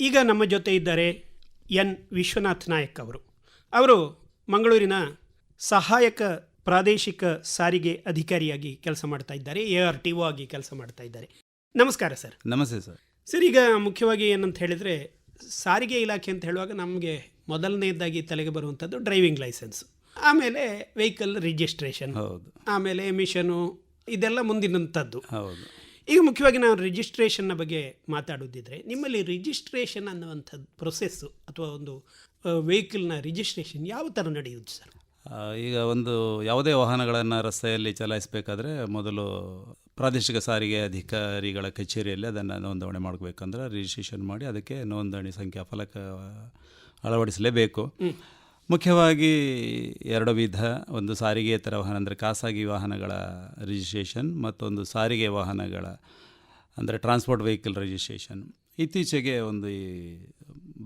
ಈಗ ನಮ್ಮ ಜೊತೆ ಇದ್ದಾರೆ ಎನ್. ವಿಶ್ವನಾಥ್ ನಾಯಕ್ ಅವರು. ಅವರು ಮಂಗಳೂರಿನ ಸಹಾಯಕ ಪ್ರಾದೇಶಿಕ ಸಾರಿಗೆ ಅಧಿಕಾರಿಯಾಗಿ ಕೆಲಸ ಮಾಡ್ತಾ ಇದ್ದಾರೆ ಎ ಆರ್ ಟಿ ಒ ಆಗಿ ಕೆಲಸ ಮಾಡ್ತಾ ಇದ್ದಾರೆ. ನಮಸ್ಕಾರ ಸರ್. ನಮಸ್ತೆ ಸರ್. ಸರ್ ಈಗ ಮುಖ್ಯವಾಗಿ ಏನಂತ ಹೇಳಿದರೆ ಸಾರಿಗೆ ಇಲಾಖೆ ಅಂತ ಹೇಳುವಾಗ ನಮಗೆ ಮೊದಲನೇದಾಗಿ ತಲೆಗೆ ಬರುವಂಥದ್ದು ಡ್ರೈವಿಂಗ್ ಲೈಸೆನ್ಸ್. ಆಮೇಲೆ ವೆಹಿಕಲ್ ರಿಜಿಸ್ಟ್ರೇಷನ್ ಹೌದು. ಆಮೇಲೆ ಎಮಿಷನು ಇದೆಲ್ಲ ಮುಂದಿನಂಥದ್ದು. ಹೌದು. ಈಗ ಮುಖ್ಯವಾಗಿ ನಾವು ರಿಜಿಸ್ಟ್ರೇಷನ್ನ ಬಗ್ಗೆ ಮಾತಾಡೋದಿದ್ರೆ ನಿಮ್ಮಲ್ಲಿ ರಿಜಿಸ್ಟ್ರೇಷನ್ ಅನ್ನುವಂಥದ್ದು ಪ್ರೊಸೆಸ್ಸು ಅಥವಾ ಒಂದು ವೆಹಿಕಲ್ನ ರಿಜಿಸ್ಟ್ರೇಷನ್ ಯಾವ ಥರ ನಡೆಯುವುದು ಸರ್? ಈಗ ಒಂದು ಯಾವುದೇ ವಾಹನಗಳನ್ನು ರಸ್ತೆಯಲ್ಲಿ ಚಲಾಯಿಸಬೇಕಾದ್ರೆ ಮೊದಲು ಪ್ರಾದೇಶಿಕ ಸಾರಿಗೆ ಅಧಿಕಾರಿಗಳ ಕಚೇರಿಯಲ್ಲಿ ಅದನ್ನು ನೋಂದಣಿ ಮಾಡಬೇಕಂದ್ರೆ ರಿಜಿಸ್ಟ್ರೇಷನ್ ಮಾಡಿ ಅದಕ್ಕೆ ನೋಂದಣಿ ಸಂಖ್ಯಾ ಫಲಕ ಅಳವಡಿಸಲೇಬೇಕು. ಮುಖ್ಯವಾಗಿ ಎರಡು ವಿಧ. ಒಂದು ಸಾರಿಗೆಯೇತರ ವಾಹನ ಅಂದರೆ ಖಾಸಗಿ ವಾಹನಗಳ ರಿಜಿಸ್ಟ್ರೇಷನ್ ಮತ್ತೊಂದು ಸಾರಿಗೆ ವಾಹನಗಳ ಅಂದರೆ ಟ್ರಾನ್ಸ್ಪೋರ್ಟ್ ವೆಹಿಕಲ್ ರಿಜಿಸ್ಟ್ರೇಷನ್ ಇತ್ತೀಚೆಗೆ ಒಂದು ಈ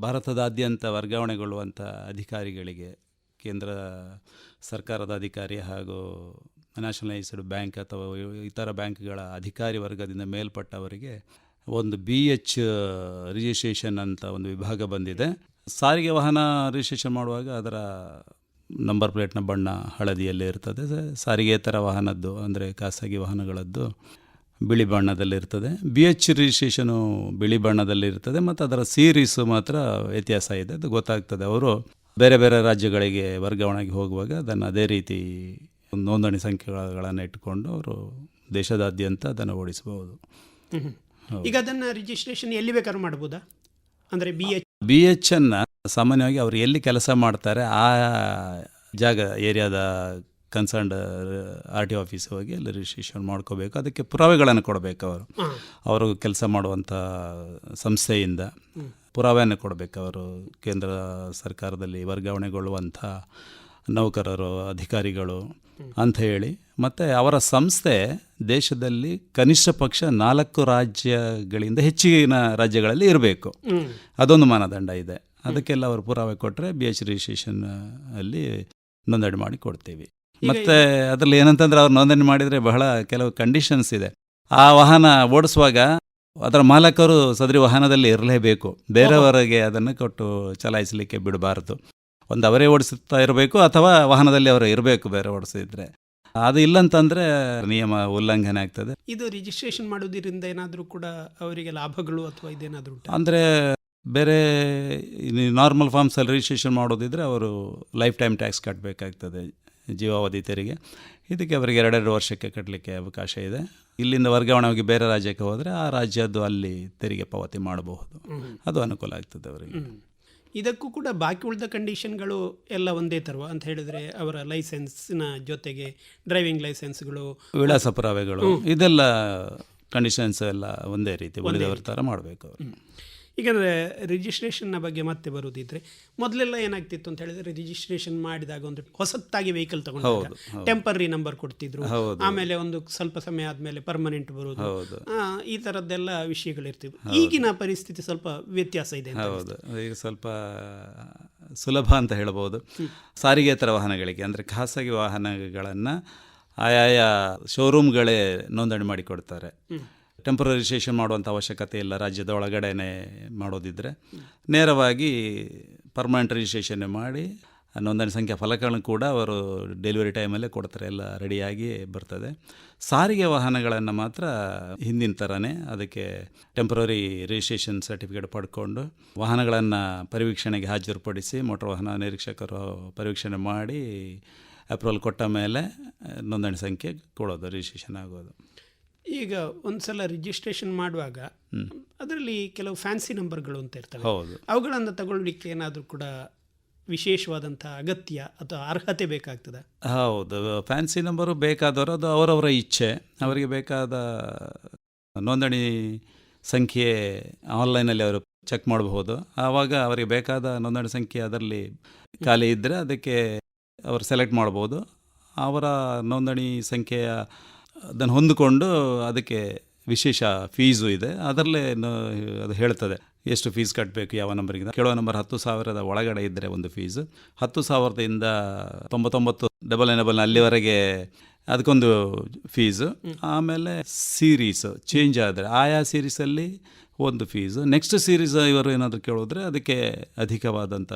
ಭಾರತದಾದ್ಯಂತ ವರ್ಗಾವಣೆಗೊಳ್ಳುವಂಥ ಅಧಿಕಾರಿಗಳಿಗೆ ಕೇಂದ್ರ ಸರ್ಕಾರದ ಅಧಿಕಾರಿ ಹಾಗೂ ನ್ಯಾಷನಲೈಸ್ಡ್ ಬ್ಯಾಂಕ್ ಅಥವಾ ಇತರ ಬ್ಯಾಂಕ್ಗಳ ಅಧಿಕಾರಿ ವರ್ಗದಿಂದ ಮೇಲ್ಪಟ್ಟವರಿಗೆ ಒಂದು ಬಿ ಎಚ್ ರಿಜಿಸ್ಟ್ರೇಷನ್ ಅಂತ ಒಂದು ವಿಭಾಗ ಬಂದಿದೆ. ಸಾರಿಗೆ ವಾಹನ ರಿಜಿಸ್ಟ್ರೇಷನ್ ಮಾಡುವಾಗ ಅದರ ನಂಬರ್ ಪ್ಲೇಟ್ನ ಬಣ್ಣ ಹಳದಿಯಲ್ಲೇ ಇರ್ತದೆ. ಸಾರಿಗೆತರ ವಾಹನದ್ದು ಅಂದರೆ ಖಾಸಗಿ ವಾಹನಗಳದ್ದು ಬಿಳಿ ಬಣ್ಣದಲ್ಲಿರ್ತದೆ ಬಿ ಎಚ್ ರಿಜಿಸ್ಟ್ರೇಷನು ಬಿಳಿ ಬಣ್ಣದಲ್ಲಿರ್ತದೆ ಮತ್ತು ಅದರ ಸೀರೀಸು ಮಾತ್ರ ವ್ಯತ್ಯಾಸ ಇದೆ. ಅದು ಗೊತ್ತಾಗ್ತದೆ. ಅವರು ಬೇರೆ ಬೇರೆ ರಾಜ್ಯಗಳಿಗೆ ವರ್ಗಾವಣೆಗೆ ಹೋಗುವಾಗ ಅದನ್ನು ಅದೇ ರೀತಿ ನೋಂದಣಿ ಸಂಖ್ಯೆಗಳನ್ನು ಇಟ್ಟುಕೊಂಡು ಅವರು ದೇಶದಾದ್ಯಂತ ಅದನ್ನು ಓಡಿಸಬಹುದು. ಈಗ ಅದನ್ನು ರಿಜಿಸ್ಟ್ರೇಷನ್ ಎಲ್ಲಿ ಬೇಕಾದ್ರೂ ಮಾಡ್ಬೋದಾ ಅಂದರೆ ಬಿ ಎಚ್ ಬಿ ಎಚ್ ಎನ್ನ ಸಾಮಾನ್ಯವಾಗಿ ಅವರು ಎಲ್ಲಿ ಕೆಲಸ ಮಾಡ್ತಾರೆ ಆ ಜಾಗ ಏರಿಯಾದ ಕನ್ಸರ್ನ್ಡ್ ಆರ್ ಟಿ ಆಫೀಸ್ ಹೋಗಿ ಅಲ್ಲಿ ರಿಜಿಸ್ಟ್ರೇಷನ್ ಮಾಡ್ಕೋಬೇಕು. ಅದಕ್ಕೆ ಪುರಾವೆಗಳನ್ನು ಕೊಡಬೇಕು ಅವರು. ಅವರು ಕೆಲಸ ಮಾಡುವಂಥ ಸಂಸ್ಥೆಯಿಂದ ಪುರಾವೆಯನ್ನು ಕೊಡಬೇಕು ಅವರು. ಕೇಂದ್ರ ಸರ್ಕಾರದಲ್ಲಿ ವರ್ಗಾವಣೆಗೊಳ್ಳುವಂಥ ನೌಕರರು ಅಧಿಕಾರಿಗಳು ಅಂತ ಹೇಳಿ ಮತ್ತು ಅವರ ಸಂಸ್ಥೆ ದೇಶದಲ್ಲಿ ಕನಿಷ್ಠ ಪಕ್ಷ ನಾಲ್ಕು ರಾಜ್ಯಗಳಿಂದ ಹೆಚ್ಚಿನ ರಾಜ್ಯಗಳಲ್ಲಿ ಇರಬೇಕು. ಅದೊಂದು ಮಾನದಂಡ ಇದೆ. ಅದಕ್ಕೆಲ್ಲ ಅವರು ಪುರಾವೆ ಕೊಟ್ಟರೆ ಬಿ ಎಚ್ ರಿಜಿಸ್ಟ್ರೇಷನ್ ಅಲ್ಲಿ ನೋಂದಣಿ ಮಾಡಿ ಕೊಡ್ತೀವಿ. ಮತ್ತೆ ಅದರಲ್ಲಿ ಏನಂತಂದ್ರೆ ಅವ್ರು ನೋಂದಣಿ ಮಾಡಿದರೆ ಬಹಳ ಕೆಲವು ಕಂಡೀಷನ್ಸ್ ಇದೆ. ಆ ವಾಹನ ಓಡಿಸುವಾಗ ಅದರ ಮಾಲಕರು ಸದರಿ ವಾಹನದಲ್ಲಿ ಇರಲೇಬೇಕು. ಬೇರೆಯವರಿಗೆ ಅದನ್ನು ಕೊಟ್ಟು ಚಲಾಯಿಸಲಿಕ್ಕೆ ಬಿಡಬಾರದು. ಒಂದು ಅವರೇ ಓಡಿಸುತ್ತಾ ಇರಬೇಕು ಅಥವಾ ವಾಹನದಲ್ಲಿ ಅವರು ಇರಬೇಕು ಬೇರೆ ಓಡಿಸಿದ್ರೆ. ಅದು ಇಲ್ಲಂತಂದ್ರೆ ನಿಯಮ ಉಲ್ಲಂಘನೆ ಆಗ್ತದೆ. ಇದು ರಿಜಿಸ್ಟ್ರೇಷನ್ ಮಾಡೋದ್ರಿಂದ ಏನಾದರೂ ಕೂಡ ಅವರಿಗೆ ಲಾಭಗಳು ಅಥವಾ ಇದೇನಾದರೂ ಅಂದರೆ ಬೇರೆ ನಾರ್ಮಲ್ ಫಾರ್ಮ್ಸಲ್ಲಿ ರಿಜಿಸ್ಟ್ರೇಷನ್ ಮಾಡೋದಿದ್ರೆ ಅವರು ಲೈಫ್ ಟೈಮ್ ಟ್ಯಾಕ್ಸ್ ಕಟ್ಟಬೇಕಾಗ್ತದೆ ಜೀವಾವಧಿ ತೆರಿಗೆ. ಇದಕ್ಕೆ ಅವರಿಗೆ ಎರಡೆರಡು ವರ್ಷಕ್ಕೆ ಕಟ್ಟಲಿಕ್ಕೆ ಅವಕಾಶ ಇದೆ. ಇಲ್ಲಿಂದ ವರ್ಗಾವಣೆ ಹೋಗಿ ಬೇರೆ ರಾಜ್ಯಕ್ಕೆ ಹೋದರೆ ಆ ರಾಜ್ಯದ್ದು ಅಲ್ಲಿ ತೆರಿಗೆ ಪಾವತಿ ಮಾಡಬಹುದು. ಅದು ಅನುಕೂಲ ಆಗ್ತದೆ ಅವರಿಗೆ. ಇದಕ್ಕೂ ಕೂಡ ಬಾಕಿ ಉಳಿದ ಕಂಡೀಷನ್ಗಳು ಎಲ್ಲ ಒಂದೇ ತರುವ ಅಂತ ಹೇಳಿದರೆ ಅವರ ಲೈಸೆನ್ಸ್ನ ಜೊತೆಗೆ ಡ್ರೈವಿಂಗ್ ಲೈಸೆನ್ಸ್ಗಳು ವಿಳಾಸ ಪುರಾವೆಗಳು ಇದೆಲ್ಲ ಕಂಡೀಷನ್ಸ್ ಎಲ್ಲ ಒಂದೇ ರೀತಿ ಒಂದೇ ಥರ ಮಾಡಬೇಕು ಅವರು. ಈಗಂದರೆ ರಿಜಿಸ್ಟ್ರೇಷನ್ನ ಬಗ್ಗೆ ಮತ್ತೆ ಬರೋದಿದ್ರೆ ಮೊದಲೆಲ್ಲ ಏನಾಗ್ತಿತ್ತು ಅಂತ ಹೇಳಿದ್ರೆ ರಿಜಿಸ್ಟ್ರೇಷನ್ ಮಾಡಿದಾಗ ಒಂದು ಹೊಸತ್ತಾಗಿ ವೆಹಿಕಲ್ ತಗೊಂಡಾಗ. ಟೆಂಪರರಿ ನಂಬರ್ ಕೊಡ್ತಿದ್ರು. ಆಮೇಲೆ ಒಂದು ಸ್ವಲ್ಪ ಸಮಯ ಆದಮೇಲೆ ಪರ್ಮನೆಂಟ್ ಬರೋದು ಈ ಥರದ್ದೆಲ್ಲ ವಿಷಯಗಳಿರ್ತಿದ್ವು ಈಗಿನ ಪರಿಸ್ಥಿತಿ ಸ್ವಲ್ಪ ವ್ಯತ್ಯಾಸ ಇದೆ ಹೌದು. ಈಗ ಸ್ವಲ್ಪ ಸುಲಭ ಅಂತ ಹೇಳ್ಬೋದು ಸಾರಿಗೆತರ ವಾಹನಗಳಿಗೆ ಅಂದರೆ ಖಾಸಗಿ ವಾಹನಗಳನ್ನು ಆಯಾಯ ಶೋರೂಮ್ಗಳೇ ನೋಂದಣಿ ಮಾಡಿಕೊಡ್ತಾರೆ. ಟೆಂಪರರಿ ರಿಜಿಸ್ಟ್ರೇಷನ್ ಮಾಡುವಂಥ ಅವಶ್ಯಕತೆ ಇಲ್ಲ. ರಾಜ್ಯದ ಒಳಗಡೆನೆ ಮಾಡೋದಿದ್ದರೆ ನೇರವಾಗಿ ಪರ್ಮನೆಂಟ್ ರಿಜಿಸ್ಟ್ರೇಷನ್ ಮಾಡಿ, ನೋಂದಣಿ ಸಂಖ್ಯೆ ಫಲಕಗಳನ್ನು ಕೂಡ ಅವರು ಡೆಲಿವರಿ ಟೈಮಲ್ಲೇ ಕೊಡ್ತಾರೆ. ಎಲ್ಲ ರೆಡಿಯಾಗಿ ಬರ್ತದೆ. ಸಾರಿಗೆ ವಾಹನಗಳನ್ನು ಮಾತ್ರ ಹಿಂದಿನ ಥರನೇ ಅದಕ್ಕೆ ಟೆಂಪ್ರರಿ ರಿಜಿಸ್ಟ್ರೇಷನ್ ಸರ್ಟಿಫಿಕೇಟ್ ಪಡ್ಕೊಂಡು ವಾಹನಗಳನ್ನು ಪರಿವೀಕ್ಷಣೆಗೆ ಹಾಜರುಪಡಿಸಿ ಮೋಟಾರ್ ವಾಹನ ನಿರೀಕ್ಷಕರು ಪರಿವೀಕ್ಷಣೆ ಮಾಡಿ ಅಪ್ರೂವಲ್ ಕೊಟ್ಟ ಮೇಲೆ ನೋಂದಣಿ ಸಂಖ್ಯೆ ಕೊಡೋದು ರಿಜಿಸ್ಟ್ರೇಷನ್ ಆಗೋದು. ಈಗ ಒಂದ್ಸಲ ರಿಜಿಸ್ಟ್ರೇಷನ್ ಮಾಡುವಾಗ ಅದರಲ್ಲಿ ಕೆಲವು ಫ್ಯಾನ್ಸಿ ನಂಬರ್ಗಳು ಅಂತ ಇರ್ತವೆ. ಹೌದು. ಅವುಗಳನ್ನು ತಗೊಳ್ಳಿಕ್ಕೆ ಏನಾದರೂ ಕೂಡ ವಿಶೇಷವಾದಂಥ ಅಗತ್ಯ ಅಥವಾ ಅರ್ಹತೆ ಬೇಕಾಗ್ತದೆ? ಹೌದು. ಫ್ಯಾನ್ಸಿ ನಂಬರು ಬೇಕಾದವರು ಅದು ಅವರವರ ಇಚ್ಛೆ. ಅವರಿಗೆ ಬೇಕಾದ ನೋಂದಣಿ ಸಂಖ್ಯೆ ಆನ್ಲೈನಲ್ಲಿ ಅವರು ಚೆಕ್ ಮಾಡಬಹುದು. ಆವಾಗ ಅವರಿಗೆ ಬೇಕಾದ ನೋಂದಣಿ ಸಂಖ್ಯೆ ಅದರಲ್ಲಿ ಖಾಲಿ ಇದ್ದರೆ ಅದಕ್ಕೆ ಅವರು ಸೆಲೆಕ್ಟ್ ಮಾಡ್ಬೋದು ಅವರ ನೋಂದಣಿ ಸಂಖ್ಯೆಯ ಅದನ್ನು ಹೊಂದಿಕೊಂಡು ಅದಕ್ಕೆ ವಿಶೇಷ ಫೀಸು ಇದೆ. ಅದರಲ್ಲೇ ಅದು ಹೇಳ್ತದೆ, ಎಷ್ಟು ಫೀಸ್ ಕಟ್ಟಬೇಕು ಯಾವ ನಂಬರಿಗೆ ಕೇಳೋ ನಂಬರ್ ಹತ್ತು ಸಾವಿರದ ಒಳಗಡೆ ಇದ್ದರೆ ಒಂದು ಫೀಸು. ಹತ್ತು ಸಾವಿರದಿಂದ ತೊಂಬತ್ತೊಂಬತ್ತು ಡಬಲ್ ಡಬಲ್ ಅಲ್ಲಿವರೆಗೆ ಅದಕ್ಕೊಂದು ಫೀಸು. ಆಮೇಲೆ ಸೀರೀಸು ಚೇಂಜ್ ಆದರೆ ಆಯಾ ಸೀರೀಸಲ್ಲಿ ಒಂದು ಫೀಸು. ನೆಕ್ಸ್ಟ್ ಸೀರೀಸ್ ಇವರು ಏನಾದರೂ ಕೇಳಿದ್ರೆ ಅದಕ್ಕೆ ಅಧಿಕವಾದಂಥ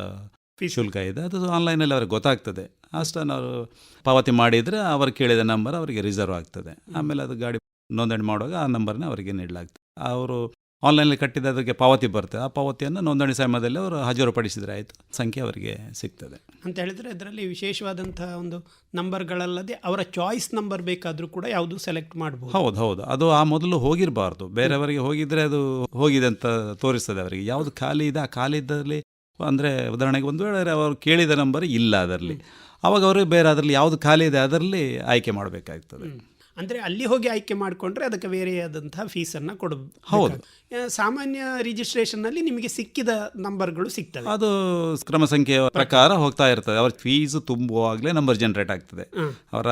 ಫೀಸ್ ಶುಲ್ಕ ಇದೆ. ಅದು ಆನ್ಲೈನಲ್ಲಿ ಅವ್ರಿಗೆ ಗೊತ್ತಾಗ್ತದೆ. ಅಷ್ಟನ್ನು ಅವರು ಪಾವತಿ ಮಾಡಿದರೆ ಅವರು ಕೇಳಿದ ನಂಬರ್ ಅವರಿಗೆ ರಿಸರ್ವ್ ಆಗ್ತದೆ. ಆಮೇಲೆ ಅದು ಗಾಡಿ ನೋಂದಣಿ ಮಾಡುವಾಗ ಆ ನಂಬರ್ನ ಅವರಿಗೆ ನೀಡಲಾಗ್ತದೆ. ಅವರು ಆನ್ಲೈನಲ್ಲಿ ಕಟ್ಟಿದ ಅದಕ್ಕೆ ಪಾವತಿ ಬರ್ತದೆ ಆ ಪಾವತಿಯನ್ನು ನೋಂದಣಿ ಸಮಯದಲ್ಲಿ ಅವರು ಹಾಜರುಪಡಿಸಿದರೆ ಆಯಿತು. ಸಂಖ್ಯೆ ಅವರಿಗೆ ಸಿಗ್ತದೆ. ಅಂತ ಹೇಳಿದರೆ ಇದರಲ್ಲಿ ವಿಶೇಷವಾದಂತಹ ಒಂದು ನಂಬರ್ಗಳಲ್ಲದೆ ಅವರ ಚಾಯ್ಸ್ ನಂಬರ್ ಬೇಕಾದರೂ ಕೂಡ ಯಾವುದು ಸೆಲೆಕ್ಟ್ ಮಾಡಬಹುದು ಹೌದು ಹೌದು. ಅದು ಆ ಮೊದಲು ಹೋಗಿರಬಾರ್ದು. ಬೇರೆಯವರಿಗೆ ಹೋಗಿದ್ರೆ ಅದು ಹೋಗಿದೆ ಅಂತ ತೋರಿಸ್ತದೆ ಅವರಿಗೆ. ಯಾವುದು ಖಾಲಿ ಇದೆ ಆ ಖಾಲಿ ಇದ್ದಲ್ಲಿ ಅಂದರೆ ಉದಾಹರಣೆಗೆ ಒಂದು ವೇಳೆ ಅವರು ಕೇಳಿದ ನಂಬರ್ ಇಲ್ಲ ಅದರಲ್ಲಿ. ಅವಾಗ ಅವರು ಬೇರೆ ಅದರಲ್ಲಿ ಯಾವುದು ಖಾಲಿ ಇದೆ ಅದರಲ್ಲಿ ಆಯ್ಕೆ ಮಾಡಬೇಕಾಗ್ತದೆ. ಅಂದರೆ ಅಲ್ಲಿ ಹೋಗಿ ಆಯ್ಕೆ ಮಾಡಿಕೊಂಡ್ರೆ ಅದಕ್ಕೆ ಬೇರೆಯಾದಂತಹ ಫೀಸನ್ನು ಕೊಡ ಹೌದು. ಸಾಮಾನ್ಯ ರಿಜಿಸ್ಟ್ರೇಷನ್ನಲ್ಲಿ ನಿಮಗೆ ಸಿಕ್ಕಿದ ನಂಬರ್ಗಳು ಸಿಗ್ತವೆ. ಅದು ಕ್ರಮ ಸಂಖ್ಯೆಯ ಪ್ರಕಾರ ಹೋಗ್ತಾ ಇರ್ತದೆ. ಅವ್ರ ಫೀಸ್ ತುಂಬುವಾಗಲೇ ನಂಬರ್ ಜನರೇಟ್ ಆಗ್ತದೆ. ಅವರ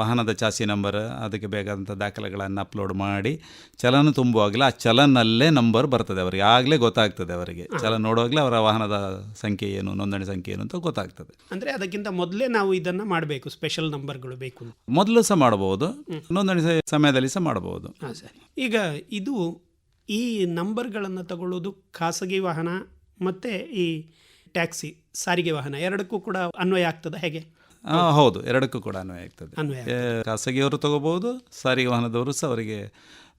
ವಾಹನದ ಚಾಸಿ ನಂಬರ್ ಅದಕ್ಕೆ ಬೇಕಾದಂಥ ದಾಖಲೆಗಳನ್ನು ಅಪ್ಲೋಡ್ ಮಾಡಿ ಚಲನ ತುಂಬುವಾಗಲೇ ಆ ಚಲನಲ್ಲೇ ನಂಬರ್ ಬರ್ತದೆ ಅವರಿಗೆ. ಆಗಲೇ ಗೊತ್ತಾಗ್ತದೆ ಅವರಿಗೆ. ಚಲನ ನೋಡುವಾಗಲೇ ಅವರ ವಾಹನದ ಸಂಖ್ಯೆ ಏನು ನೋಂದಣಿ ಸಂಖ್ಯೆ ಏನು ಅಂತ ಗೊತ್ತಾಗ್ತದೆ. ಅಂದರೆ ಅದಕ್ಕಿಂತ ಮೊದಲೇ ನಾವು ಇದನ್ನು ಮಾಡಬೇಕು ಸ್ಪೆಷಲ್ ನಂಬರ್ಗಳು ಬೇಕು ಮೊದಲು ಸಹ ಮಾಡಬಹುದು. ನೋಂದಣಿ ಸಮಯದಲ್ಲಿ ಸಹ ಮಾಡಬಹುದು. ಹಾಂ ಸರಿ. ಈಗ ಇದು ಈ ನಂಬರ್ಗಳನ್ನು ತಗೊಳ್ಳೋದು ಖಾಸಗಿ ವಾಹನ ಮತ್ತು ಈ ಟ್ಯಾಕ್ಸಿ ಸಾರಿಗೆ ವಾಹನ ಎರಡಕ್ಕೂ ಕೂಡ ಅನ್ವಯ ಆಗ್ತದೆ ಹೇಗೆ? ಆ, ಹೌದು ಎರಡಕ್ಕೂ ಕೂಡ ಅನ್ವಯ ಆಗ್ತದೆ. ಅನ್ವಯ ಏ, ಖಾಸಗಿಯವರು ತಗೋಬಹುದು ಸಾರಿಗೆ ವಾಹನದವರು ಸಹ ಅವರಿಗೆ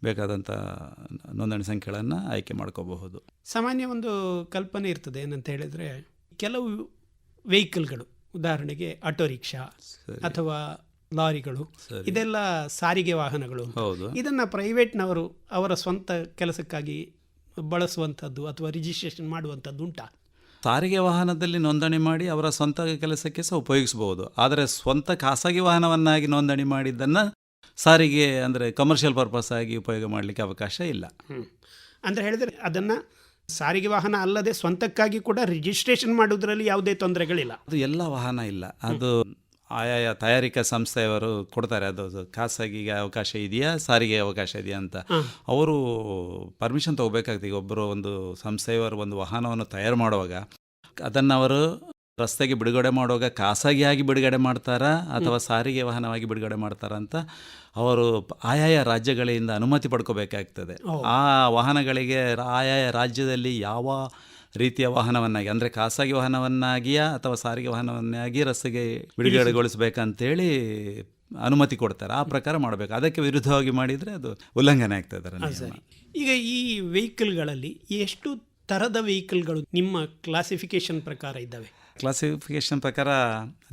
ಬೇಕಾದಂಥ ನೋಂದಣಿ ಸಂಖ್ಯೆಗಳನ್ನು ಆಯ್ಕೆ ಮಾಡ್ಕೋಬಹುದು. ಸಾಮಾನ್ಯ ಒಂದು ಕಲ್ಪನೆ ಇರ್ತದೆ ಏನಂತ ಹೇಳಿದರೆ ಕೆಲವು ವೆಹಿಕಲ್ಗಳು ಉದಾಹರಣೆಗೆ ಆಟೋ ರಿಕ್ಷಾ ಅಥವಾ ಲಾರಿಗಳು ಇದೆಲ್ಲ ಸಾರಿಗೆ ವಾಹನಗಳು. ಹೌದು. ಇದನ್ನು ಪ್ರೈವೇಟ್ನವರು ಅವರ ಸ್ವಂತ ಕೆಲಸಕ್ಕಾಗಿ ಬಳಸುವಂಥದ್ದು ಅಥವಾ ರಿಜಿಸ್ಟ್ರೇಷನ್ ಮಾಡುವಂಥದ್ದು ಉಂಟಾ? ಸಾರಿಗೆ ವಾಹನದಲ್ಲಿ ನೋಂದಣಿ ಮಾಡಿ ಅವರ ಸ್ವಂತ ಕೆಲಸಕ್ಕೆ ಸಹ ಉಪಯೋಗಿಸಬಹುದು. ಆದರೆ ಸ್ವಂತ ಖಾಸಗಿ ವಾಹನವನ್ನಾಗಿ ನೋಂದಣಿ ಮಾಡಿದ್ದನ್ನು ಸಾರಿಗೆ ಅಂದರೆ ಕಮರ್ಷಿಯಲ್ ಪರ್ಪಸ್ ಆಗಿ ಉಪಯೋಗ ಮಾಡಲಿಕ್ಕೆ ಅವಕಾಶ ಇಲ್ಲ. ಅಂದರೆ ಹೇಳಿದರೆ ಅದನ್ನು ಸಾರಿಗೆ ವಾಹನ ಅಲ್ಲದೆ ಸ್ವಂತಕ್ಕಾಗಿ ಕೂಡ ರಿಜಿಸ್ಟ್ರೇಷನ್ ಮಾಡೋದ್ರಲ್ಲಿ ಯಾವುದೇ ತೊಂದರೆಗಳಿಲ್ಲ. ಅದು ಎಲ್ಲ ವಾಹನ ಇಲ್ಲ. ಅದು ಆಯಾಯ ತಯಾರಿಕಾ ಸಂಸ್ಥೆಯವರು ಕೊಡ್ತಾರೆ. ಅದು ಖಾಸಗಿಗೆ ಅವಕಾಶ ಇದೆಯಾ ಸಾರಿಗೆ ಅವಕಾಶ ಇದೆಯಾ ಅಂತ. ಅವರು ಪರ್ಮಿಷನ್ ತಗೋಬೇಕಾಗ್ತದೆ. ಒಬ್ಬರು ಒಂದು ಸಂಸ್ಥೆಯವರು ಒಂದು ವಾಹನವನ್ನು ತಯಾರು ಮಾಡುವಾಗ ಅದನ್ನು ಅವರು ರಸ್ತೆಗೆ ಬಿಡುಗಡೆ ಮಾಡುವಾಗ ಖಾಸಗಿಯಾಗಿ ಬಿಡುಗಡೆ ಮಾಡ್ತಾರಾ ಅಥವಾ ಸಾರಿಗೆ ವಾಹನವಾಗಿ ಬಿಡುಗಡೆ ಮಾಡ್ತಾರಾ ಅಂತ ಅವರು ಆಯಾಯ ರಾಜ್ಯಗಳಿಂದ ಅನುಮತಿ ಪಡ್ಕೋಬೇಕಾಗ್ತದೆ. ಆ ವಾಹನಗಳಿಗೆ ಆಯಾಯ ರಾಜ್ಯದಲ್ಲಿ ಯಾವ ರೀತಿಯ ವಾಹನವನ್ನಾಗಿ ಅಂದರೆ ಖಾಸಗಿ ವಾಹನವನ್ನಾಗಿಯಾ ಅಥವಾ ಸಾರಿಗೆ ವಾಹನವನ್ನಾಗಿ ರಸ್ತೆಗೆ ಬಿಡುಗಡೆಗೊಳಿಸಬೇಕಂತೇಳಿ ಅನುಮತಿ ಕೊಡ್ತಾರೆ. ಆ ಪ್ರಕಾರ ಮಾಡಬೇಕು. ಅದಕ್ಕೆ ವಿರುದ್ಧವಾಗಿ ಮಾಡಿದರೆ ಅದು ಉಲ್ಲಂಘನೆ ಆಗ್ತದೆ ನಿಯಮ. ಸರಿ. ಈಗ ಈ ವೆಹಿಕಲ್ಗಳಲ್ಲಿ ಎಷ್ಟು ತರದ ವೆಹಿಕಲ್ಗಳು ನಿಮ್ಮ ಕ್ಲಾಸಿಫಿಕೇಶನ್ ಪ್ರಕಾರ ಇದ್ದಾವೆ? ಕ್ಲಾಸಿಫಿಕೇಶನ್ ಪ್ರಕಾರ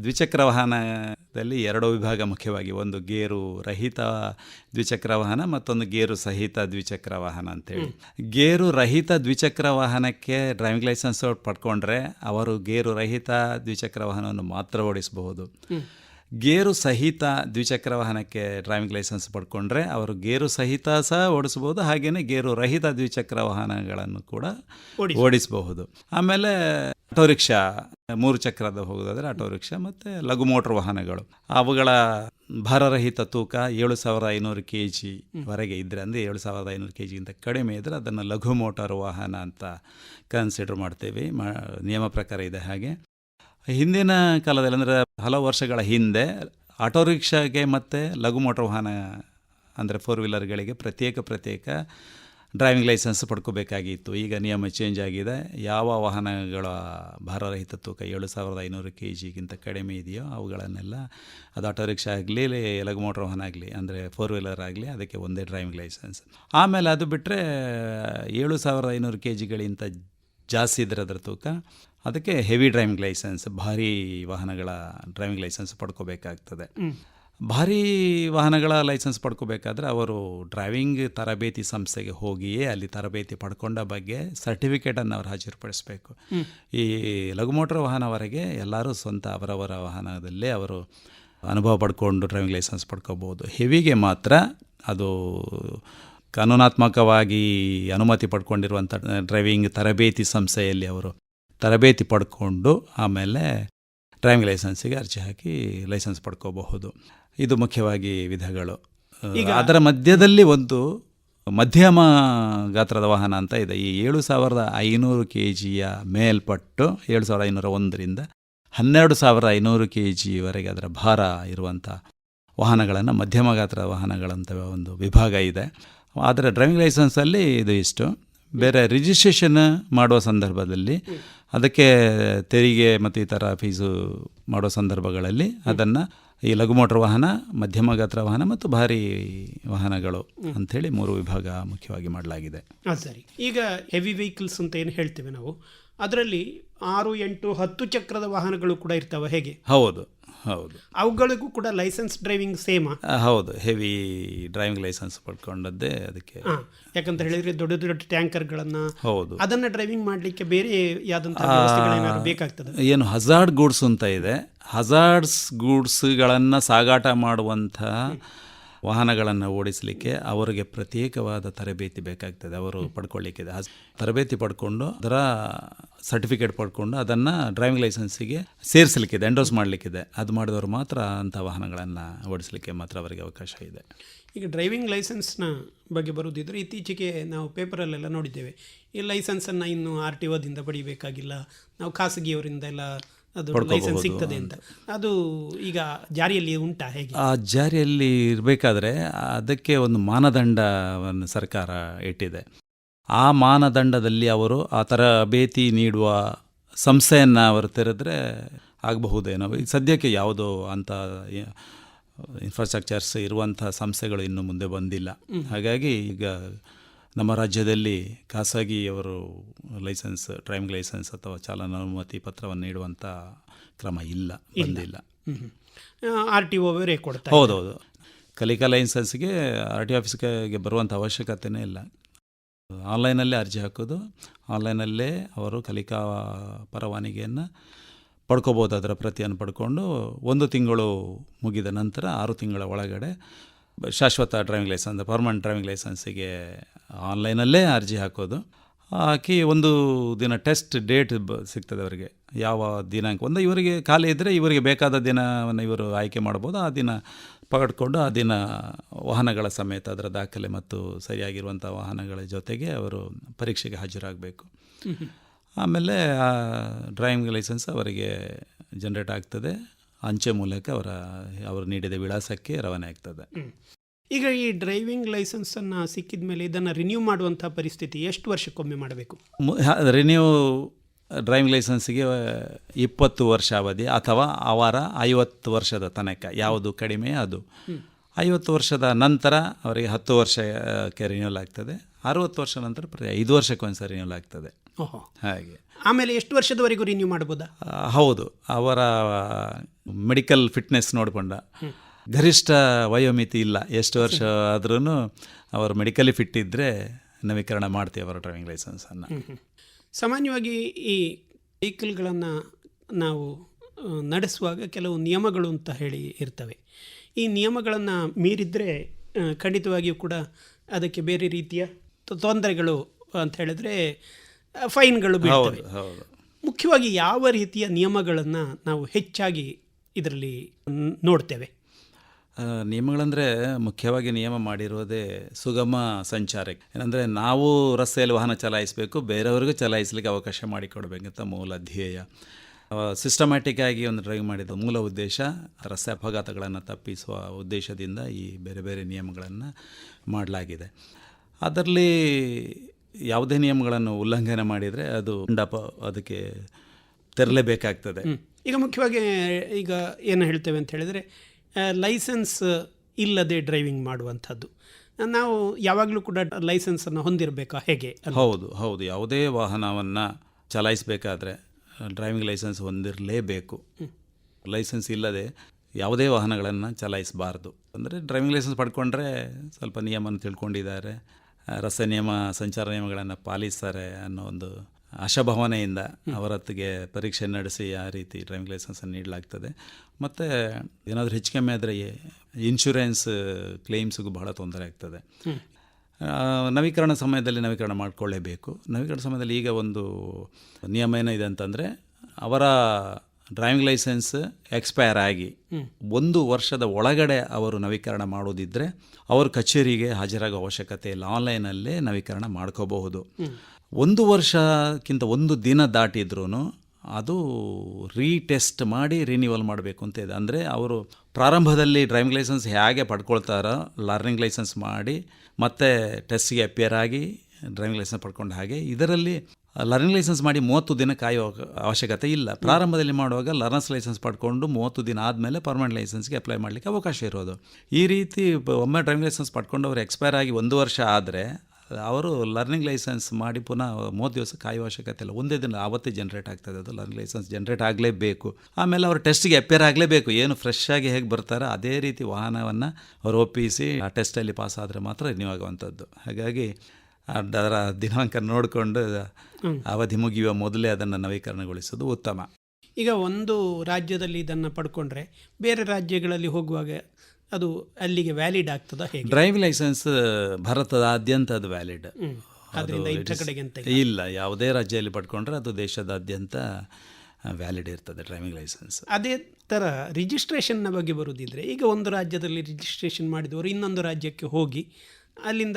ದ್ವಿಚಕ್ರ ವಾಹನದಲ್ಲಿ ಎರಡು ವಿಭಾಗ ಮುಖ್ಯವಾಗಿ ಒಂದು ಗೇರು ರಹಿತ ದ್ವಿಚಕ್ರ ವಾಹನ ಮತ್ತೊಂದು ಗೇರು ಸಹಿತ ದ್ವಿಚಕ್ರ ವಾಹನ ಅಂತೇಳಿ. ಗೇರು ರಹಿತ ದ್ವಿಚಕ್ರ ವಾಹನಕ್ಕೆ ಡ್ರೈವಿಂಗ್ ಲೈಸೆನ್ಸ್ ಪಡ್ಕೊಂಡ್ರೆ ಅವರು ಗೇರು ರಹಿತ ದ್ವಿಚಕ್ರ ವಾಹನವನ್ನು ಮಾತ್ರ ಓಡಿಸಬಹುದು. ಗೇರು ಸಹಿತ ದ್ವಿಚಕ್ರ ವಾಹನಕ್ಕೆ ಡ್ರೈವಿಂಗ್ ಲೈಸೆನ್ಸ್ ಪಡ್ಕೊಂಡ್ರೆ ಅವರು ಗೇರು ಸಹಿತ ಸಹ ಓಡಿಸಬಹುದು ಹಾಗೆಯೇ ಗೇರು ರಹಿತ ದ್ವಿಚಕ್ರ ವಾಹನಗಳನ್ನು ಕೂಡ ಓಡಿಸಬಹುದು. ಆಮೇಲೆ ಆಟೋ ರಿಕ್ಷಾ ಮೂರು ಚಕ್ರದ ಹೋಗೋದಾದ್ರೆ ಆಟೋ ರಿಕ್ಷಾ ಮತ್ತು ಲಘು ಮೋಟ್ರ್ ವಾಹನಗಳು. ಅವುಗಳ ಭಾರರಹಿತ ತೂಕ ಏಳು ಸಾವಿರದ ಐನೂರು ಕೆ ಜಿವರೆಗೆ ಇದ್ದರೆ ಅಂದರೆ ಏಳು ಸಾವಿರದ ಐನೂರು ಕೆ ಜಿಗಿಂತ ಕಡಿಮೆ ಇದ್ದರೆ ಅದನ್ನು ಲಘು ಮೋಟಾರ್ ವಾಹನ ಅಂತ ಕನ್ಸಿಡರ್ ಮಾಡ್ತೇವೆ. ಮಾ ನಿಯಮ ಪ್ರಕಾರ ಇದೆ ಹಾಗೆ. ಹಿಂದಿನ ಕಾಲದಲ್ಲಿ ಅಂದರೆ ಹಲವು ವರ್ಷಗಳ ಹಿಂದೆ ಆಟೋ ರಿಕ್ಷಾಗೆ ಮತ್ತು ಲಘು ಮೋಟಾರ್ ವಾಹನ ಅಂದರೆ ಫೋರ್ ವೀಲರ್ಗಳಿಗೆ ಪ್ರತ್ಯೇಕ ಪ್ರತ್ಯೇಕ ಡ್ರೈವಿಂಗ್ ಲೈಸೆನ್ಸ್ ಪಡ್ಕೋಬೇಕಾಗಿತ್ತು. ಈಗ ನಿಯಮ ಚೇಂಜ್ ಆಗಿದೆ. ಯಾವ ವಾಹನಗಳ ಭಾರರಹಿತ ತೂಕ ಏಳು ಸಾವಿರದ ಐನೂರು ಕೆ ಜಿಗಿಂತ ಕಡಿಮೆ ಇದೆಯೋ ಅವುಗಳನ್ನೆಲ್ಲ ಅದು ಆಟೋ ರಿಕ್ಷಾ ಆಗಲಿ ಲಘು ಮೋಟ್ರ್ ವಾಹನ ಆಗಲಿ, ಅಂದರೆ ಫೋರ್ ವೀಲರ್ ಆಗಲಿ, ಅದಕ್ಕೆ ಒಂದೇ ಡ್ರೈವಿಂಗ್ ಲೈಸೆನ್ಸ್. ಆಮೇಲೆ ಅದು ಬಿಟ್ಟರೆ ಏಳು ಸಾವಿರದ ಐನೂರು ಕೆ ಜಿಗಳಿಂತ ಜಾಸ್ತಿ ಇದ್ರೆ ಅದರ ತೂಕ, ಅದಕ್ಕೆ ಹೆವಿ ಡ್ರೈವಿಂಗ್ ಲೈಸೆನ್ಸ್ ಭಾರೀ ವಾಹನಗಳ ಡ್ರೈವಿಂಗ್ ಲೈಸೆನ್ಸ್ ಪಡ್ಕೋಬೇಕಾಗ್ತದೆ. ಭಾರಿ ವಾಹನಗಳ ಲೈಸೆನ್ಸ್ ಪಡ್ಕೋಬೇಕಾದ್ರೆ ಅವರು ಡ್ರೈವಿಂಗ್ ತರಬೇತಿ ಸಂಸ್ಥೆಗೆ ಹೋಗಿಯೇ ಅಲ್ಲಿ ತರಬೇತಿ ಪಡ್ಕೊಂಡ ಬಗ್ಗೆ ಸರ್ಟಿಫಿಕೇಟನ್ನು ಅವರು ಹಾಜರುಪಡಿಸಬೇಕು. ಈ ಲಘು ಮೋಟ್ರ್ ವಾಹನವರೆಗೆ ಎಲ್ಲರೂ ಸ್ವಂತ ಅವರವರ ವಾಹನದಲ್ಲೇ ಅವರು ಅನುಭವ ಪಡ್ಕೊಂಡು ಡ್ರೈವಿಂಗ್ ಲೈಸೆನ್ಸ್ ಪಡ್ಕೋಬೋದು. ಹೆವಿಗೆ ಮಾತ್ರ ಅದು ಕಾನೂನಾತ್ಮಕವಾಗಿ ಅನುಮತಿ ಪಡ್ಕೊಂಡಿರುವಂಥ ಡ್ರೈವಿಂಗ್ ತರಬೇತಿ ಸಂಸ್ಥೆಯಲ್ಲಿ ಅವರು ತರಬೇತಿ ಪಡ್ಕೊಂಡು ಆಮೇಲೆ ಡ್ರೈವಿಂಗ್ ಲೈಸೆನ್ಸಿಗೆ ಅರ್ಜಿ ಹಾಕಿ ಲೈಸೆನ್ಸ್ ಪಡ್ಕೋಬಹುದು. ಇದು ಮುಖ್ಯವಾಗಿ ವಿಧಗಳು. ಈಗ- ಅದರ ಮಧ್ಯದಲ್ಲಿ ಒಂದು ಮಧ್ಯಮ ಗಾತ್ರದ ವಾಹನ ಅಂತ ಇದೆ. ಈ ಏಳು ಸಾವಿರದ ಐನೂರು ಕೆ ಜಿಯ ಮೇಲ್ಪಟ್ಟು ಏಳು ಸಾವಿರದ ಐನೂರ ಒಂದರಿಂದ ಹನ್ನೆರಡು ಸಾವಿರದ ಐನೂರು ಕೆ ಜಿವರೆಗೆ ಅದರ ಭಾರ ಇರುವಂಥ ವಾಹನಗಳನ್ನು ಮಧ್ಯಮ ಗಾತ್ರದ ವಾಹನಗಳಂತ ಒಂದು ವಿಭಾಗ ಇದೆ. ಆದರೆ ಡ್ರೈವಿಂಗ್ ಲೈಸೆನ್ಸಲ್ಲಿ ಇದು ಇಷ್ಟು. ಬೇರೆ ರಿಜಿಸ್ಟ್ರೇಷನ್ ಮಾಡುವ ಸಂದರ್ಭದಲ್ಲಿ ಅದಕ್ಕೆ ತೆರಿಗೆ ಮತ್ತು ಈ ಥರ ಫೀಸು ಮಾಡೋ ಸಂದರ್ಭಗಳಲ್ಲಿ ಅದನ್ನು ಈ ಲಘು ಮೋಟ್ರ್ ವಾಹನ ಮಧ್ಯಮ ಗಾತ್ರ ವಾಹನ ಮತ್ತು ಭಾರಿ ವಾಹನಗಳು ಅಂಥೇಳಿ ಮೂರು ವಿಭಾಗ ಮುಖ್ಯವಾಗಿ ಮಾಡಲಾಗಿದೆ. ಹಾಂ ಸರಿ. ಈಗ ಹೆವಿ ವೆಹಿಕಲ್ಸ್ ಅಂತ ಏನು ಹೇಳ್ತೇವೆ ನಾವು? ಅದರಲ್ಲಿ ಆರು ಎಂಟು ಹತ್ತು ಚಕ್ರದ ವಾಹನಗಳು ಕೂಡ ಇರ್ತವೆ ಹೇಗೆ? ಹೌದು. ಹೌದು. ಅವುಗಳಿಗೂ ಕೂಡ ಲೈಸೆನ್ಸ್ ಡ್ರೈವಿಂಗ್ ಸೇಮ್? ಹೌದು. ಹೆವಿ ಡ್ರೈವಿಂಗ್ ಲೈಸೆನ್ಸ್ ಪಡ್ಕೊಂಡದ್ದೇ ಅದಕ್ಕೆ. ಯಾಕಂತ ಹೇಳಿದ್ರೆ ದೊಡ್ಡ ದೊಡ್ಡ ಟ್ಯಾಂಕರ್ಗಳನ್ನು ಹೌದು. ಅದನ್ನು ಡ್ರೈವಿಂಗ್ ಮಾಡಲಿಕ್ಕೆ ಬೇರೆ ಯಾವ್ದಂತ ಬೇಕಾಗ್ತದೆ? ಏನು ಹಜಾರ್ಡ್ ಗೂಡ್ಸ್ ಅಂತ ಇದೆ. ಹಜಾರ್ಡ್ಸ್ ಗೂಡ್ಸ್ಗಳನ್ನು ಸಾಗಾಟ ಮಾಡುವಂಥ ವಾಹನಗಳನ್ನು ಓಡಿಸಲಿಕ್ಕೆ ಅವರಿಗೆ ಪ್ರತ್ಯೇಕವಾದ ತರಬೇತಿ ಬೇಕಾಗ್ತದೆ. ಅವರು ಪಡ್ಕೊಳ್ಳಿಕ್ಕಿದೆ. ತರಬೇತಿ ಪಡ್ಕೊಂಡು ಅದರ ಸರ್ಟಿಫಿಕೇಟ್ ಪಡ್ಕೊಂಡು ಅದನ್ನು ಡ್ರೈವಿಂಗ್ ಲೈಸೆನ್ಸಿಗೆ ಸೇರಿಸಲಿಕ್ಕಿದೆ, ಎಂಡೋಸ್ ಮಾಡಲಿಕ್ಕಿದೆ. ಅದು ಮಾಡಿದವರು ಮಾತ್ರ ಅಂಥ ವಾಹನಗಳನ್ನು ಓಡಿಸಲಿಕ್ಕೆ ಮಾತ್ರ ಅವರಿಗೆ ಅವಕಾಶ ಇದೆ. ಈಗ ಡ್ರೈವಿಂಗ್ ಲೈಸೆನ್ಸ್ನ ಬಗ್ಗೆ ಬರುವುದಿದ್ರೆ ಇತ್ತೀಚೆಗೆ ನಾವು ಪೇಪರಲ್ಲೆಲ್ಲ ನೋಡಿದ್ದೇವೆ. ಈ ಲೈಸೆನ್ಸನ್ನು ಇನ್ನು ಆರ್ ಟಿ ಒದಿಂದ ಪಡಿಬೇಕಾಗಿಲ್ಲ. ನಾವು ಖಾಸಗಿಯವರಿಂದ ಎಲ್ಲ ಅದು ಲೈಸೆನ್ಸ್ ಸಿಗ್ತದೆ ಅಂತ. ಅದು ಈಗ ಜಾರಿಯಲ್ಲಿ ಉಂಟಾ ಹೇಗೆ? ಆ ಜಾರಿಯಲ್ಲಿ ಇರಬೇಕಾದ್ರೆ ಅದಕ್ಕೆ ಒಂದು ಮಾನದಂಡವನ್ನು ಸರ್ಕಾರ ಇಟ್ಟಿದೆ. ಆ ಮಾನದಂಡದಲ್ಲಿ ಅವರು ಆ ತರಬೇತಿ ನೀಡುವ ಸಂಸ್ಥೆಯನ್ನು ಅವರು ತೆರೆದ್ರೆ ಆಗಬಹುದೇನೋ. ಈಗ ಸದ್ಯಕ್ಕೆ ಯಾವುದೋ ಅಂಥ ಇನ್ಫ್ರಾಸ್ಟ್ರಕ್ಚರ್ಸ್ ಇರುವಂಥ ಸಂಸ್ಥೆಗಳು ಇನ್ನು ಮುಂದೆ ಬಂದಿಲ್ಲ. ಹಾಗಾಗಿ ಈಗ ನಮ್ಮ ರಾಜ್ಯದಲ್ಲಿ ಖಾಸಗಿಯವರು ಲೈಸೆನ್ಸ್ ಡ್ರೈವಿಂಗ್ ಲೈಸೆನ್ಸ್ ಅಥವಾ ಚಾಲನಾ ಅನುಮತಿ ಪತ್ರವನ್ನು ನೀಡುವಂಥ ಕ್ರಮ ಇಲ್ಲ ಬಂದಿಲ್ಲ. ಆರ್ ಟಿ ಒವರೇ ಕೊಡ್ತಾರೆ ಹೌದೌದು. ಕಲಿಕಾ ಲೈಸೆನ್ಸ್ಗೆ ಆರ್ ಟಿ ಆಫೀಸ್ಗೆ ಬರುವಂಥ ಅವಶ್ಯಕತೆಯೇ ಇಲ್ಲ. ಆನ್ಲೈನಲ್ಲೇ ಅರ್ಜಿ ಹಾಕೋದು. ಆನ್ಲೈನಲ್ಲೇ ಅವರು ಕಲಿಕಾ ಪರವಾನಿಗೆಯನ್ನು ಪಡ್ಕೋಬೋದು ಅದರ ಪ್ರತಿಯನ್ನು ಪಡ್ಕೊಂಡು ಒಂದು ತಿಂಗಳು ಮುಗಿದ ನಂತರ ಆರು ತಿಂಗಳ ಒಳಗಡೆ ಶಾಶ್ವತ ಡ್ರೈವಿಂಗ್ ಲೈಸೆನ್ಸ್ ಪರ್ಮನೆಂಟ್ ಡ್ರೈವಿಂಗ್ ಲೈಸೆನ್ಸಿಗೆ ಆನ್ಲೈನಲ್ಲೇ ಅರ್ಜಿ ಹಾಕೋದು. ಹಾಕಿ ಒಂದು ದಿನ ಟೆಸ್ಟ್ ಡೇಟ್ ಬ ಸಿಗ್ತದೆ ಅವರಿಗೆ. ಯಾವ ದಿನಾಂಕ ಒಂದು ಇವರಿಗೆ ಖಾಲಿ ಇದ್ದರೆ ಇವರಿಗೆ ಬೇಕಾದ ದಿನವನ್ನು ಇವರು ಆಯ್ಕೆ ಮಾಡ್ಬೋದು. ಆ ದಿನ ಪಗಡ್ಕೊಂಡು ಆ ದಿನ ವಾಹನಗಳ ಸಮೇತ ಅದರ ದಾಖಲೆ ಮತ್ತು ಸರಿಯಾಗಿರುವಂಥ ವಾಹನಗಳ ಜೊತೆಗೆ ಅವರು ಪರೀಕ್ಷೆಗೆ ಹಾಜರಾಗಬೇಕು. ಆಮೇಲೆ ಆ ಡ್ರೈವಿಂಗ್ ಲೈಸೆನ್ಸ್ ಅವರಿಗೆ ಜನ್ರೇಟ್ ಆಗ್ತದೆ. ಅಂಚೆ ಮೂಲಕ ಅವರ ಅವರು ನೀಡಿದ ವಿಳಾಸಕ್ಕೆ ರವಾನೆ ಆಗ್ತದೆ. ಈಗ ಈ ಡ್ರೈವಿಂಗ್ ಲೈಸೆನ್ಸನ್ನು ಸಿಕ್ಕಿದ ಮೇಲೆ ಇದನ್ನು ರಿನ್ಯೂ ಮಾಡುವಂಥ ಪರಿಸ್ಥಿತಿ ಎಷ್ಟು ವರ್ಷಕ್ಕೊಮ್ಮೆ ಮಾಡಬೇಕು? ರಿನ್ಯೂ ಡ್ರೈವಿಂಗ್ ಲೈಸೆನ್ಸಿಗೆ ಇಪ್ಪತ್ತು ವರ್ಷ ಅವಧಿ ಅಥವಾ ಅವರ ಐವತ್ತು ವರ್ಷದ ತನಕ ಯಾವುದು ಕಡಿಮೆ ಅದು. ಐವತ್ತು ವರ್ಷದ ನಂತರ ಅವರಿಗೆ ಹತ್ತು ವರ್ಷಕ್ಕೆ ರಿನ್ಯೂಲ್ ಆಗ್ತದೆ. ಅರುವತ್ತು ವರ್ಷ ನಂತರ ಪ್ರತಿ ಐದು ವರ್ಷಕ್ಕೊಂದ್ಸರಿ ರಿನ್ಯೂಲ್ ಆಗ್ತದೆ. ಹಾಗೆ. ಆಮೇಲೆ ಎಷ್ಟು ವರ್ಷದವರೆಗೂ ರಿನ್ಯೂ ಮಾಡ್ಬೋದಾ? ಹೌದು. ಅವರ ಮೆಡಿಕಲ್ ಫಿಟ್ನೆಸ್ ನೋಡಿಕೊಂಡ. ಗರಿಷ್ಠ ವಯೋಮಿತಿ ಇಲ್ಲ. ಎಷ್ಟು ವರ್ಷ ಆದ್ರೂ ಅವರು ಮೆಡಿಕಲಿ ಫಿಟ್ ಇದ್ದರೆ ನವೀಕರಣ ಮಾಡ್ತೀವಿ ಅವರ ಡ್ರೈವಿಂಗ್ ಲೈಸೆನ್ಸನ್ನು ಅನ್ನ. ಸಾಮಾನ್ಯವಾಗಿ ಈ ವೆಹಿಕಲ್ಗಳನ್ನು ನಾವು ನಡೆಸುವಾಗ ಕೆಲವು ನಿಯಮಗಳು ಅಂತ ಹೇಳಿ ಇರ್ತವೆ. ಈ ನಿಯಮಗಳನ್ನು ಮೀರಿದರೆ ಖಂಡಿತವಾಗಿಯೂ ಕೂಡ ಅದಕ್ಕೆ ಬೇರೆ ರೀತಿಯ ತೊಂದರೆಗಳು ಅಂತ ಹೇಳಿದ್ರೆ ಫೈನ್ಗಳು ಬೀಳ್ತವೆ. ಮುಖ್ಯವಾಗಿ ಯಾವ ರೀತಿಯ ನಿಯಮಗಳನ್ನು ನಾವು ಹೆಚ್ಚಾಗಿ ಇದರಲ್ಲಿ ನೋಡ್ತೇವೆ? ನಿಯಮಗಳಂದರೆ ಮುಖ್ಯವಾಗಿ ನಿಯಮ ಮಾಡಿರೋದೇ ಸುಗಮ ಸಂಚಾರಕ್ಕೆ. ಏನಂದರೆ ನಾವು ರಸ್ತೆಯಲ್ಲಿ ವಾಹನ ಚಲಾಯಿಸಬೇಕು ಬೇರೆಯವ್ರಿಗೂ ಚಲಾಯಿಸಲಿಕ್ಕೆ ಅವಕಾಶ ಮಾಡಿಕೊಡ್ಬೇಕಂತ ಮೂಲ ಧ್ಯೇಯ. ಸಿಸ್ಟಮ್ಯಾಟಿಕ್ ಆಗಿ ಒಂದು ಡ್ರೈವ್ ಮಾಡಿದ ಮೂಲ ಉದ್ದೇಶ ರಸ್ತೆ ಅಪಘಾತಗಳನ್ನು ತಪ್ಪಿಸುವ ಉದ್ದೇಶದಿಂದ ಈ ಬೇರೆ ಬೇರೆ ನಿಯಮಗಳನ್ನು ಮಾಡಲಾಗಿದೆ. ಅದರಲ್ಲಿ ಯಾವುದೇ ನಿಯಮಗಳನ್ನು ಉಲ್ಲಂಘನೆ ಮಾಡಿದರೆ ಅದು ಮಂಡಪ ಅದಕ್ಕೆ ತೆರಲೇಬೇಕಾಗ್ತದೆ. ಈಗ ಮುಖ್ಯವಾಗಿ ಈಗ ಏನು ಹೇಳ್ತೇವೆ ಅಂತ ಹೇಳಿದರೆ ಲೈಸೆನ್ಸ್ ಇಲ್ಲದೆ ಡ್ರೈವಿಂಗ್ ಮಾಡುವಂಥದ್ದು. ನಾವು ಯಾವಾಗಲೂ ಕೂಡ ಲೈಸೆನ್ಸನ್ನು ಹೊಂದಿರಬೇಕಾ? ಹೇಗೆ? ಹೌದು ಹೌದು. ಯಾವುದೇ ವಾಹನವನ್ನು ಚಲಾಯಿಸಬೇಕಾದ್ರೆ ಡ್ರೈವಿಂಗ್ ಲೈಸೆನ್ಸ್ ಹೊಂದಿರಲೇಬೇಕು. ಲೈಸೆನ್ಸ್ ಇಲ್ಲದೆ ಯಾವುದೇ ವಾಹನಗಳನ್ನು ಚಲಾಯಿಸಬಾರ್ದು. ಅಂದರೆ ಡ್ರೈವಿಂಗ್ ಲೈಸೆನ್ಸ್ ಪಡ್ಕೊಂಡ್ರೆ ಸ್ವಲ್ಪ ನಿಯಮನ ತಿಳ್ಕೊಂಡಿದ್ದಾರೆ. ರಸ್ತೆ ನಿಯಮ ಸಂಚಾರ ನಿಯಮಗಳನ್ನು ಪಾಲಿಸ್ತಾರೆ ಅನ್ನೋ ಒಂದು ಆಶಾಭಾವನೆಯಿಂದ ಅವರತ್ತಿಗೆ ಪರೀಕ್ಷೆ ನಡೆಸಿ ಆ ರೀತಿ ಡ್ರೈವಿಂಗ್ ಲೈಸೆನ್ಸನ್ನು ನೀಡಲಾಗ್ತದೆ. ಮತ್ತು ಏನಾದರೂ ಹೆಚ್ಚು ಕಮ್ಮಿ ಆದರೆ ಇನ್ಶೂರೆನ್ಸ್ ಕ್ಲೇಮ್ಸ್ಗೂ ಬಹಳ ತೊಂದರೆ ಆಗ್ತದೆ. ನವೀಕರಣ ಸಮಯದಲ್ಲಿ ನವೀಕರಣ ಮಾಡಿಕೊಳ್ಳೇಬೇಕು. ನವೀಕರಣ ಸಮಯದಲ್ಲಿ ಈಗ ಒಂದು ನಿಯಮ ಏನಿದೆ ಅಂತಂದರೆ ಅವರ ಡ್ರೈವಿಂಗ್ ಲೈಸೆನ್ಸ್ ಎಕ್ಸ್ಪೈರ್ ಆಗಿ ಒಂದು ವರ್ಷದ ಒಳಗಡೆ ಅವರು ನವೀಕರಣ ಮಾಡೋದಿದ್ದರೆ ಅವರು ಕಚೇರಿಗೆ ಹಾಜರಾಗೋ ಅವಶ್ಯಕತೆ ಇಲ್ಲ. ಆನ್ಲೈನಲ್ಲೇ ನವೀಕರಣ ಮಾಡ್ಕೋಬಹುದು. ಒಂದು ವರ್ಷಕ್ಕಿಂತ ಒಂದು ದಿನ ದಾಟಿದ್ರೂ ಅದು ರೀಟೆಸ್ಟ್ ಮಾಡಿ ರಿನ್ಯೂವಲ್ ಮಾಡಬೇಕು ಅಂತ ಇದೆ. ಅಂದರೆ ಅವರು ಪ್ರಾರಂಭದಲ್ಲಿ ಡ್ರೈವಿಂಗ್ ಲೈಸೆನ್ಸ್ ಹೇಗೆ ಪಡ್ಕೊಳ್ತಾರೋ ಲರ್ನಿಂಗ್ ಲೈಸೆನ್ಸ್ ಮಾಡಿ ಮತ್ತೆ ಟೆಸ್ಟ್ಗೆ ಅಪಿಯರ್ ಆಗಿ ಡ್ರೈವಿಂಗ್ ಲೈಸೆನ್ಸ್ ಪಡ್ಕೊಂಡು ಹಾಗೆ ಇದರಲ್ಲಿ ಲರ್ನಿಂಗ್ ಲೈಸೆನ್ಸ್ ಮಾಡಿ ಮೂವತ್ತು ದಿನ ಕಾಯೋ ಅವಶ್ಯಕತೆ ಇಲ್ಲ. ಪ್ರಾರಂಭದಲ್ಲಿ ಮಾಡುವಾಗ ಲರ್ನರ್ಸ್ ಲೈಸೆನ್ಸ್ ಪಡ್ಕೊಂಡು ಮೂವತ್ತು ದಿನ ಆದಮೇಲೆ ಪರ್ಮನೆಂಟ್ ಲೈಸೆನ್ಸ್ಗೆ ಅಪ್ಲೈ ಮಾಡಲಿಕ್ಕೆ ಅವಕಾಶ ಇರೋದು. ಈ ರೀತಿ ಒಮ್ಮೆ ಡ್ರೈವಿಂಗ್ ಲೈಸೆನ್ಸ್ ಪಡ್ಕೊಂಡವರು ಎಕ್ಸ್ಪೈರ್ ಆಗಿ ಒಂದು ವರ್ಷ ಆದರೆ ಅವರು ಲರ್ನಿಂಗ್ ಲೈಸೆನ್ಸ್ ಮಾಡಿ ಪುನಃ ಮೂವತ್ತು ದಿವಸ ಕಾಯುವ ಅವಶ್ಯಕತೆ ಇಲ್ಲ. ಒಂದೇ ದಿನ ಆವತ್ತೇ ಜನ್ರೇಟ್ ಆಗ್ತದೆ ಅದು. ಲರ್ನಿಂಗ್ ಲೈಸೆನ್ಸ್ ಜನರೇಟ್ ಆಗಲೇಬೇಕು. ಆಮೇಲೆ ಅವರು ಟೆಸ್ಟ್ಗೆ ಅಪೇರ್ ಆಗಲೇಬೇಕು. ಏನು ಫ್ರೆಶ್ ಆಗಿ ಹೇಗೆ ಬರ್ತಾರೋ ಅದೇ ರೀತಿ ವಾಹನವನ್ನು ಅವರು ಒಪ್ಪಿಸಿ ಆ ಟೆಸ್ಟಲ್ಲಿ ಪಾಸ್ ಆದರೆ ಮಾತ್ರ ರಿನ್ಯೂ ಆಗುವಂಥದ್ದು. ಹಾಗಾಗಿ ಅದರ ದಿನಾಂಕ ನೋಡಿಕೊಂಡು ಅವಧಿ ಮುಗಿಯುವ ಮೊದಲೇ ಅದನ್ನು ನವೀಕರಣಗೊಳಿಸೋದು ಉತ್ತಮ. ಈಗ ಒಂದು ರಾಜ್ಯದಲ್ಲಿ ಇದನ್ನು ಪಡ್ಕೊಂಡ್ರೆ ಬೇರೆ ರಾಜ್ಯಗಳಲ್ಲಿ ಹೋಗುವಾಗ ಅದು ಅಲ್ಲಿಗೆ ವ್ಯಾಲಿಡ್ ಆಗ್ತದಾ ಹೇಗೆ? ಡ್ರೈವಿಂಗ್ ಲೈಸೆನ್ಸ್ ಭಾರತದಾದ್ಯಂತ ಅದು ವ್ಯಾಲಿಡ್. ಇಲ್ಲ. ಯಾವುದೇ ರಾಜ್ಯದಲ್ಲಿ ಪಡ್ಕೊಂಡ್ರೆ ಅದು ದೇಶದಾದ್ಯಂತ ವ್ಯಾಲಿಡ್ ಇರ್ತದೆ ಡ್ರೈವಿಂಗ್ ಲೈಸೆನ್ಸ್. ಅದೇ ಥರ ರಿಜಿಸ್ಟ್ರೇಷನ್ನ ಬಗ್ಗೆ ಬರುವುದಿದ್ರೆ ಈಗ ಒಂದು ರಾಜ್ಯದಲ್ಲಿ ರಿಜಿಸ್ಟ್ರೇಷನ್ ಮಾಡಿದವರು ಇನ್ನೊಂದು ರಾಜ್ಯಕ್ಕೆ ಹೋಗಿ ಅಲ್ಲಿಂದ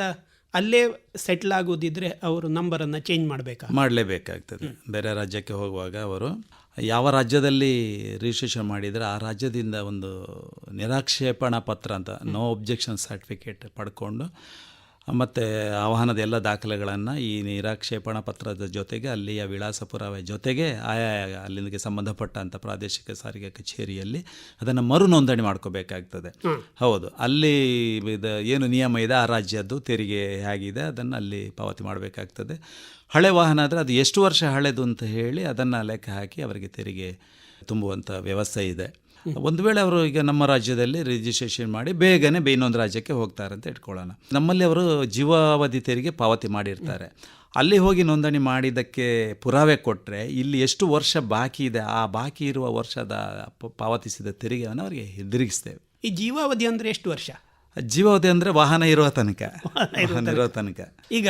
ಅಲ್ಲೇ ಸೆಟ್ಲ್ ಆಗೋದಿದ್ರೆ ಅವರು ನಂಬರನ್ನು ಚೇಂಜ್ ಮಾಡಬೇಕಾ? ಮಾಡಲೇಬೇಕಾಗ್ತದೆ. ಬೇರೆ ರಾಜ್ಯಕ್ಕೆ ಹೋಗುವಾಗ ಅವರು ಯಾವ ರಾಜ್ಯದಲ್ಲಿ ರಿಜಿಸ್ಟ್ರೇಷನ್ ಮಾಡಿದರೆ ಆ ರಾಜ್ಯದಿಂದ ಒಂದು ನಿರಾಕ್ಷೇಪಣಾ ಪತ್ರ ಅಂತ ನೋ ಒಬ್ಜೆಕ್ಷನ್ ಸರ್ಟಿಫಿಕೇಟ್ ಪಡ್ಕೊಂಡು ಮತ್ತು ಆಹ್ವಾನದ ಎಲ್ಲ ದಾಖಲೆಗಳನ್ನು ಈ ನಿರಾಕ್ಷೇಪಣಾ ಪತ್ರದ ಜೊತೆಗೆ ಅಲ್ಲಿಯ ವಿಳಾಸ ಪುರಾವೆ ಜೊತೆಗೆ ಆಯಾ ಅಲ್ಲಿಗೆ ಸಂಬಂಧಪಟ್ಟಂಥ ಪ್ರಾದೇಶಿಕ ಸಾರಿಗೆ ಕಚೇರಿಯಲ್ಲಿ ಅದನ್ನು ಮರು ನೋಂದಣಿ ಮಾಡ್ಕೋಬೇಕಾಗ್ತದೆ. ಹೌದು. ಅಲ್ಲಿ ಇದು ಏನು ನಿಯಮ ಇದೆ ಆ ರಾಜ್ಯದ್ದು ತೆರಿಗೆ ಹೇಗಿದೆ ಅದನ್ನು ಅಲ್ಲಿ ಪಾವತಿ ಮಾಡಬೇಕಾಗ್ತದೆ. ಹಳೆ ವಾಹನ ಆದರೆ ಅದು ಎಷ್ಟು ವರ್ಷ ಹಳೆದು ಅಂತ ಹೇಳಿ ಅದನ್ನು ಲೆಕ್ಕ ಹಾಕಿ ಅವರಿಗೆ ತೆರಿಗೆ ತುಂಬುವಂಥ ವ್ಯವಸ್ಥೆ ಇದೆ. ಒಂದು ವೇಳೆ ಅವರು ಈಗ ನಮ್ಮ ರಾಜ್ಯದಲ್ಲಿ ರಿಜಿಸ್ಟ್ರೇಷನ್ ಮಾಡಿ ಬೇಗನೆ ಬೇ ಇನ್ನೊಂದು ರಾಜ್ಯಕ್ಕೆ ಹೋಗ್ತಾರೆ ಅಂತ ಇಟ್ಕೊಳ್ಳೋಣ. ನಮ್ಮಲ್ಲಿ ಅವರು ಜೀವಾವಧಿ ತೆರಿಗೆ ಪಾವತಿ ಮಾಡಿರ್ತಾರೆ. ಅಲ್ಲಿ ಹೋಗಿ ನೋಂದಣಿ ಮಾಡಿದ್ದಕ್ಕೆ ಪುರಾವೆ ಕೊಟ್ಟರೆ ಇಲ್ಲಿ ಎಷ್ಟು ವರ್ಷ ಬಾಕಿ ಇದೆ ಆ ಬಾಕಿ ಇರುವ ವರ್ಷದ ಪಾವತಿಸಿದ ತೆರಿಗೆಯನ್ನು ಅವರಿಗೆ ಹಿಂದಿರುಗಿಸ್ತೇವೆ ಈ ಜೀವಾವಧಿ ಅಂದರೆ ಎಷ್ಟು ವರ್ಷ? ಜೀವಾವಧಿ ಅಂದರೆ ವಾಹನ ಇರುವ ತನಕ. ವಾಹನ ಇರೋ ತನಕ. ಈಗ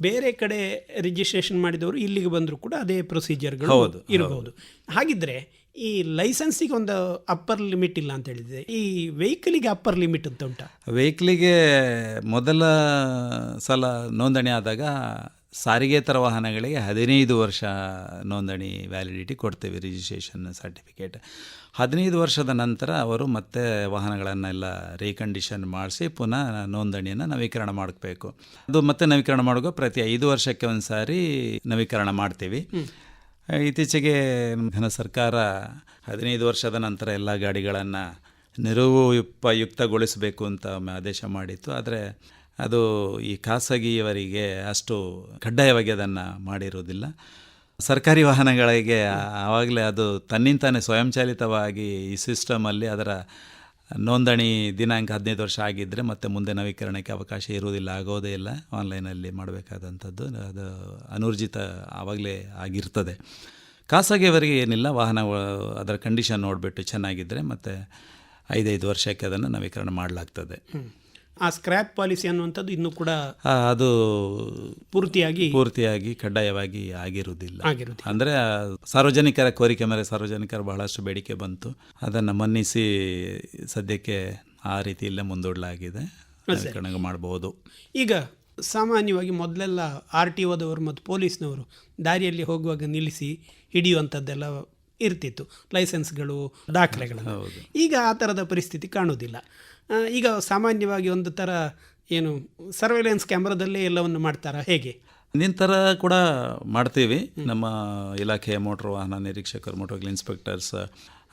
ಬೇರೆ ಕಡೆ ರಿಜಿಸ್ಟ್ರೇಷನ್ ಮಾಡಿದವರು ಇಲ್ಲಿಗೆ ಬಂದರೂ ಕೂಡ ಅದೇ ಪ್ರೊಸೀಜರ್ಗಳು ಹೌದು, ಇರಬಹುದು. ಹಾಗಿದ್ರೆ ಈ ಲೈಸೆನ್ಸಿಗೆ ಒಂದು ಅಪ್ಪರ್ ಲಿಮಿಟ್ ಇಲ್ಲ ಅಂತ ಹೇಳಿದ್ರೆ ಈ ವೆಹಿಕಲಿಗೆ ಅಪ್ಪರ್ ಲಿಮಿಟ್ ಅಂತ ಉಂಟಾ? ವೆಹಿಕಲಿಗೆ ಮೊದಲ ಸಲ ನೋಂದಣಿ ಆದಾಗ ಸಾರಿಗೆತರ ವಾಹನಗಳಿಗೆ ಹದಿನೈದು ವರ್ಷ ನೋಂದಣಿ ವ್ಯಾಲಿಡಿಟಿ ಕೊಡ್ತೇವೆ ರಿಜಿಸ್ಟ್ರೇಷನ್ ಸರ್ಟಿಫಿಕೇಟ್ ಹದಿನೈದು ವರ್ಷದ ನಂತರ ಅವರು ಮತ್ತೆ ವಾಹನಗಳನ್ನೆಲ್ಲ ರೀಕಂಡೀಷನ್ ಮಾಡಿಸಿ ಪುನಃ ನೋಂದಣಿಯನ್ನು ನವೀಕರಣ ಮಾಡಬೇಕು. ಅದು ಮತ್ತೆ ನವೀಕರಣ ಮಾಡುವಾಗ ಪ್ರತಿ ಐದು ವರ್ಷಕ್ಕೆ ಒಂದು ಸಾರಿ ನವೀಕರಣ ಮಾಡ್ತೀವಿ. ಇತ್ತೀಚೆಗೆ ಸರ್ಕಾರ ಹದಿನೈದು ವರ್ಷದ ನಂತರ ಎಲ್ಲ ಗಾಡಿಗಳನ್ನು ನಿರುಪಯುಕ್ತಗೊಳಿಸಬೇಕು ಅಂತ ಆದೇಶ ಮಾಡಿತ್ತು. ಆದರೆ ಅದು ಈ ಖಾಸಗಿಯವರಿಗೆ ಅಷ್ಟು ಕಡ್ಡಾಯವಾಗಿ ಅದನ್ನು ಮಾಡಿರುವುದಿಲ್ಲ ಸರ್ಕಾರಿ ವಾಹನಗಳಿಗೆ ಆವಾಗಲೇ ಅದು ತನ್ನಿಂತಾನೇ ಸ್ವಯಂಚಾಲಿತವಾಗಿ ಈ ಸಿಸ್ಟಮಲ್ಲಿ ಅದರ ನೋಂದಣಿ ದಿನಾಂಕ ಹದಿನೈದು ವರ್ಷ ಆಗಿದ್ದರೆ ಮತ್ತೆ ಮುಂದೆ ನವೀಕರಣಕ್ಕೆ ಅವಕಾಶ ಇರುವುದಿಲ್ಲ, ಆಗೋದೇ ಇಲ್ಲ. ಆನ್ಲೈನಲ್ಲಿ ಮಾಡಬೇಕಾದಂಥದ್ದು. ಅದು ಅನೂರ್ಜಿತ ಆವಾಗಲೇ ಆಗಿರ್ತದೆ. ಖಾಸಗಿಯವರಿಗೆ ಏನಿಲ್ಲ, ವಾಹನ ಅದರ ಕಂಡೀಷನ್ ನೋಡಿಬಿಟ್ಟು ಚೆನ್ನಾಗಿದ್ದರೆ ಮತ್ತು ಐದೈದು ವರ್ಷಕ್ಕೆ ಅದನ್ನು ನವೀಕರಣ ಮಾಡಲಾಗ್ತದೆ. ಆ ಸ್ಕ್ರ್ಯಾಪ್ ಪಾಲಿಸಿ ಅನ್ನುವಂಥದ್ದು ಇನ್ನೂ ಕೂಡ ಅದು ಪೂರ್ತಿಯಾಗಿ ಪೂರ್ತಿಯಾಗಿ ಕಡ್ಡಾಯವಾಗಿ ಆಗಿರುವುದಿಲ್ಲ. ಅಂದ್ರೆ ಅಂದರೆ ಸಾರ್ವಜನಿಕರ ಕೋರಿಕೆ ಮೇಲೆ ಸಾರ್ವಜನಿಕರ ಬಹಳಷ್ಟು ಬೇಡಿಕೆ ಬಂತು. ಅದನ್ನು ಮನ್ನಿಸಿ ಸದ್ಯಕ್ಕೆ ಆ ರೀತಿಯಲ್ಲೇ ಮುಂದೂಡಲಾಗಿದೆ. ಮಾಡಬಹುದು ಈಗ ಸಾಮಾನ್ಯವಾಗಿ ಮೊದಲೆಲ್ಲ ಆರ್ ಟಿ ಒದವರು ಮತ್ತು ಪೊಲೀಸ್ನವರು ದಾರಿಯಲ್ಲಿ ಹೋಗುವಾಗ ನಿಲ್ಲಿಸಿ ಹಿಡಿಯುವಂಥದ್ದೆಲ್ಲ ಇರ್ತಿತ್ತು. ಲೈಸೆನ್ಸ್ಗಳು ದಾಖಲೆಗಳು. ಈಗ ಆ ಥರದ ಪರಿಸ್ಥಿತಿ ಕಾಣುವುದಿಲ್ಲ. ಈಗ ಸಾಮಾನ್ಯವಾಗಿ ಒಂದು ಥರ ಏನು ಸರ್ವೆಲೆನ್ಸ್ ಕ್ಯಾಮ್ರಾದಲ್ಲೇ ಎಲ್ಲವನ್ನು ಮಾಡ್ತಾರಾ? ಹೇಗೆ? ನಿಂತರ ಕೂಡ ಮಾಡ್ತೀವಿ. ನಮ್ಮ ಇಲಾಖೆಯ ಮೋಟ್ರ್ ವಾಹನ ನಿರೀಕ್ಷಕರು ಮೋಟ್ರ್ ಇನ್ಸ್ಪೆಕ್ಟರ್ಸ್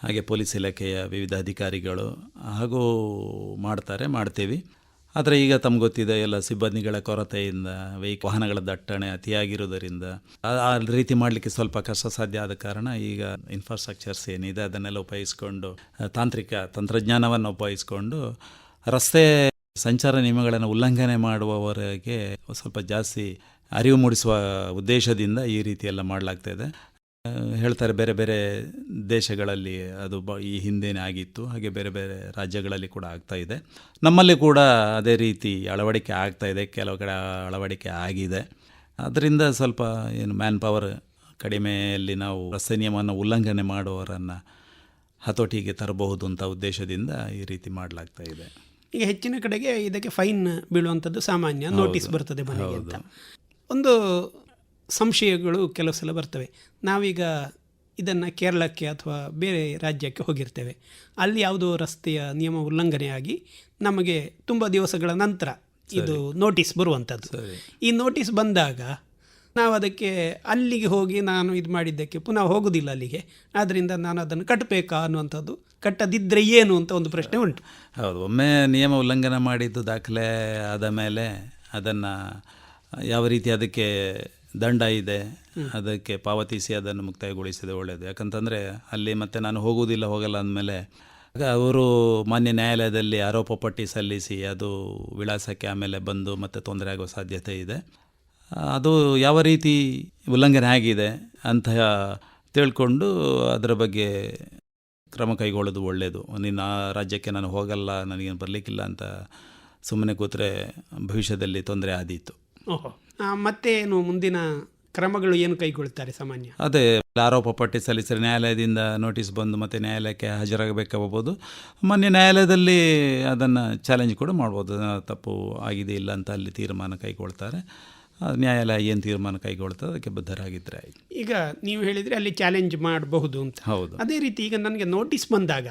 ಹಾಗೆ ಪೊಲೀಸ್ ಇಲಾಖೆಯ ವಿವಿಧ ಅಧಿಕಾರಿಗಳು ಹಾಗೂ ಮಾಡ್ತಾರೆ, ಮಾಡ್ತೀವಿ. ಆದರೆ ಈಗ ತಮ್ಗೆ ಗೊತ್ತಿದೆ, ಎಲ್ಲ ಸಿಬ್ಬಂದಿಗಳ ಕೊರತೆಯಿಂದ, ವೆಹಿಕ್, ವಾಹನಗಳ ದಟ್ಟಣೆ ಅತಿಯಾಗಿರುವುದರಿಂದ. ಆ ರೀತಿ ಮಾಡಲಿಕ್ಕೆ ಸ್ವಲ್ಪ ಕಷ್ಟ ಸಾಧ್ಯ ಆದ ಕಾರಣ ಈಗ ಇನ್ಫ್ರಾಸ್ಟ್ರಕ್ಚರ್ಸ್ ಏನಿದೆ, ಅದನ್ನೆಲ್ಲ ಉಪಯೋಗಿಸ್ಕೊಂಡು, ತಾಂತ್ರಿಕ ತಂತ್ರಜ್ಞಾನವನ್ನು ಉಪಯೋಗಿಸ್ಕೊಂಡು, ರಸ್ತೆ ಸಂಚಾರ ನಿಯಮಗಳನ್ನು ಉಲ್ಲಂಘನೆ ಮಾಡುವವರಿಗೆ ಸ್ವಲ್ಪ ಜಾಸ್ತಿ ಅರಿವು ಮೂಡಿಸುವ ಉದ್ದೇಶದಿಂದ ಈ ರೀತಿಯೆಲ್ಲ ಮಾಡಲಾಗ್ತಾ ಇದೆ. ಹೇಳ್ತಾರೆ ಬೇರೆ ಬೇರೆ ದೇಶಗಳಲ್ಲಿ ಅದು ಬ ಈ ಹಿಂದೆನೇ ಆಗಿತ್ತು ಹಾಗೆ ಬೇರೆ ಬೇರೆ ರಾಜ್ಯಗಳಲ್ಲಿ ಕೂಡ ಆಗ್ತಾ ಇದೆ. ನಮ್ಮಲ್ಲಿ ಕೂಡ ಅದೇ ರೀತಿ ಅಳವಡಿಕೆ ಆಗ್ತಾ ಇದೆ ಕೆಲವು ಕಡೆ ಅಳವಡಿಕೆ ಆಗಿದೆ. ಅದರಿಂದ ಸ್ವಲ್ಪ ಏನು ಮ್ಯಾನ್ ಪವರ್ ಕಡಿಮೆಯಲ್ಲಿ ನಾವು ರಸ್ತೆ ನಿಯಮವನ್ನು ಉಲ್ಲಂಘನೆ ಮಾಡುವವರನ್ನು ಹತೋಟಿಗೆ ತರಬಹುದು ಅಂತ ಉದ್ದೇಶದಿಂದ ಈ ರೀತಿ ಮಾಡಲಾಗ್ತಾ ಇದೆ. ಈಗ ಹೆಚ್ಚಿನ ಕಡೆಗೆ ಇದಕ್ಕೆ ಫೈನ್ ಬೀಳುವಂಥದ್ದು ಸಾಮಾನ್ಯ ನೋಟಿಸ್ ಬರ್ತದೆ ಮನೆಗೆ ಅಂತ. ಒಂದು ಸಂಶಯಗಳು ಕೆಲವು ಸಲ ಬರ್ತವೆ. ನಾವೀಗ ಇದನ್ನು ಕೇರಳಕ್ಕೆ ಅಥವಾ ಬೇರೆ ರಾಜ್ಯಕ್ಕೆ ಹೋಗಿರ್ತೇವೆ. ಅಲ್ಲಿ ಯಾವುದೋ ರಸ್ತೆಯ ನಿಯಮ ಉಲ್ಲಂಘನೆಯಾಗಿ ನಮಗೆ ತುಂಬ ದಿವಸಗಳ ನಂತರ ಇದು ನೋಟಿಸ್ ಬರುವಂಥದ್ದು ಈ ನೋಟಿಸ್ ಬಂದಾಗ ನಾವು ಅದಕ್ಕೆ ಅಲ್ಲಿಗೆ ಹೋಗಿ ನಾನು ಇದು ಮಾಡಿದ್ದಕ್ಕೆ ಪುನಃ ಹೋಗುವುದಿಲ್ಲ ಅಲ್ಲಿಗೆ. ಆದ್ದರಿಂದ ನಾನು ಅದನ್ನು ಕಟ್ಟಬೇಕಾ ಅನ್ನುವಂಥದ್ದು ಕಟ್ಟದಿದ್ದರೆ ಏನು ಅಂತ ಒಂದು ಪ್ರಶ್ನೆ ಉಂಟು. ಹೌದು. ಒಮ್ಮೆ ನಿಯಮ ಉಲ್ಲಂಘನೆ ಮಾಡಿದ್ದು ದಾಖಲೆ ಆದ ಮೇಲೆ ಅದನ್ನು ಯಾವ ರೀತಿ ಅದಕ್ಕೆ ದಂಡ ಇದೆ, ಅದಕ್ಕೆ ಪಾವತಿಸಿ ಅದನ್ನು ಮುಕ್ತಾಯಗೊಳಿಸಿದೆ ಒಳ್ಳೆಯದು ಯಾಕಂತಂದರೆ ಅಲ್ಲಿ ಮತ್ತೆ ನಾನು ಹೋಗುವುದಿಲ್ಲ, ಹೋಗಲ್ಲ ಅಂದಮೇಲೆ ಅವರು ಮಾನ್ಯ ನ್ಯಾಯಾಲಯದಲ್ಲಿ ಆರೋಪ ಪಟ್ಟಿ ಸಲ್ಲಿಸಿ ಅದು ವಿಳಾಸಕ್ಕೆ ಆಮೇಲೆ ಬಂದು ಮತ್ತೆ ತೊಂದರೆ ಆಗೋ ಸಾಧ್ಯತೆ ಇದೆ. ಅದು ಯಾವ ರೀತಿ ಉಲ್ಲಂಘನೆ ಆಗಿದೆ ಅಂತ ತಿಳ್ಕೊಂಡು ಅದರ ಬಗ್ಗೆ ಕ್ರಮ ಕೈಗೊಳ್ಳೋದು ಒಳ್ಳೆಯದು ನಿನ್ನ ರಾಜ್ಯಕ್ಕೆ ನಾನು ಹೋಗಲ್ಲ, ನನಗೇನು ಬರಲಿಕ್ಕಿಲ್ಲ ಅಂತ ಸುಮ್ಮನೆ ಕೂತ್ರೆ ಭವಿಷ್ಯದಲ್ಲಿ ತೊಂದರೆ ಆದೀತು. ಮತ್ತೆ ಏನು ಮುಂದಿನ ಕ್ರಮಗಳು ಏನು ಕೈಗೊಳ್ತಾರೆ ಸಾಮಾನ್ಯ? ಅದೇ ಆರೋಪ ಪಟ್ಟಿ ಸಲ್ಲಿಸಿದ್ರೆ ನ್ಯಾಯಾಲಯದಿಂದ ನೋಟಿಸ್ ಬಂದು ಮತ್ತೆ ನ್ಯಾಯಾಲಯಕ್ಕೆ ಹಾಜರಾಗಬೇಕಾಗಬಹುದು. ಮೊನ್ನೆ ನ್ಯಾಯಾಲಯದಲ್ಲಿ ಅದನ್ನು ಚಾಲೆಂಜ್ ಕೂಡ ಮಾಡ್ಬೋದು. ತಪ್ಪು ಆಗಿದೆ ಇಲ್ಲ ಅಂತ ಅಲ್ಲಿ ತೀರ್ಮಾನ ಕೈಗೊಳ್ತಾರೆ. ನ್ಯಾಯಾಲಯ ಏನು ತೀರ್ಮಾನ ಕೈಗೊಳ್ತದೆ ಅದಕ್ಕೆ ಬದ್ಧರಾಗಿದ್ದರೆ ಆಯ್ತು. ಈಗ ನೀವು ಹೇಳಿದರೆ ಅಲ್ಲಿ ಚಾಲೆಂಜ್ ಮಾಡಬಹುದು ಅಂತ. ಹೌದು. ಅದೇ ರೀತಿ ಈಗ ನನಗೆ ನೋಟಿಸ್ ಬಂದಾಗ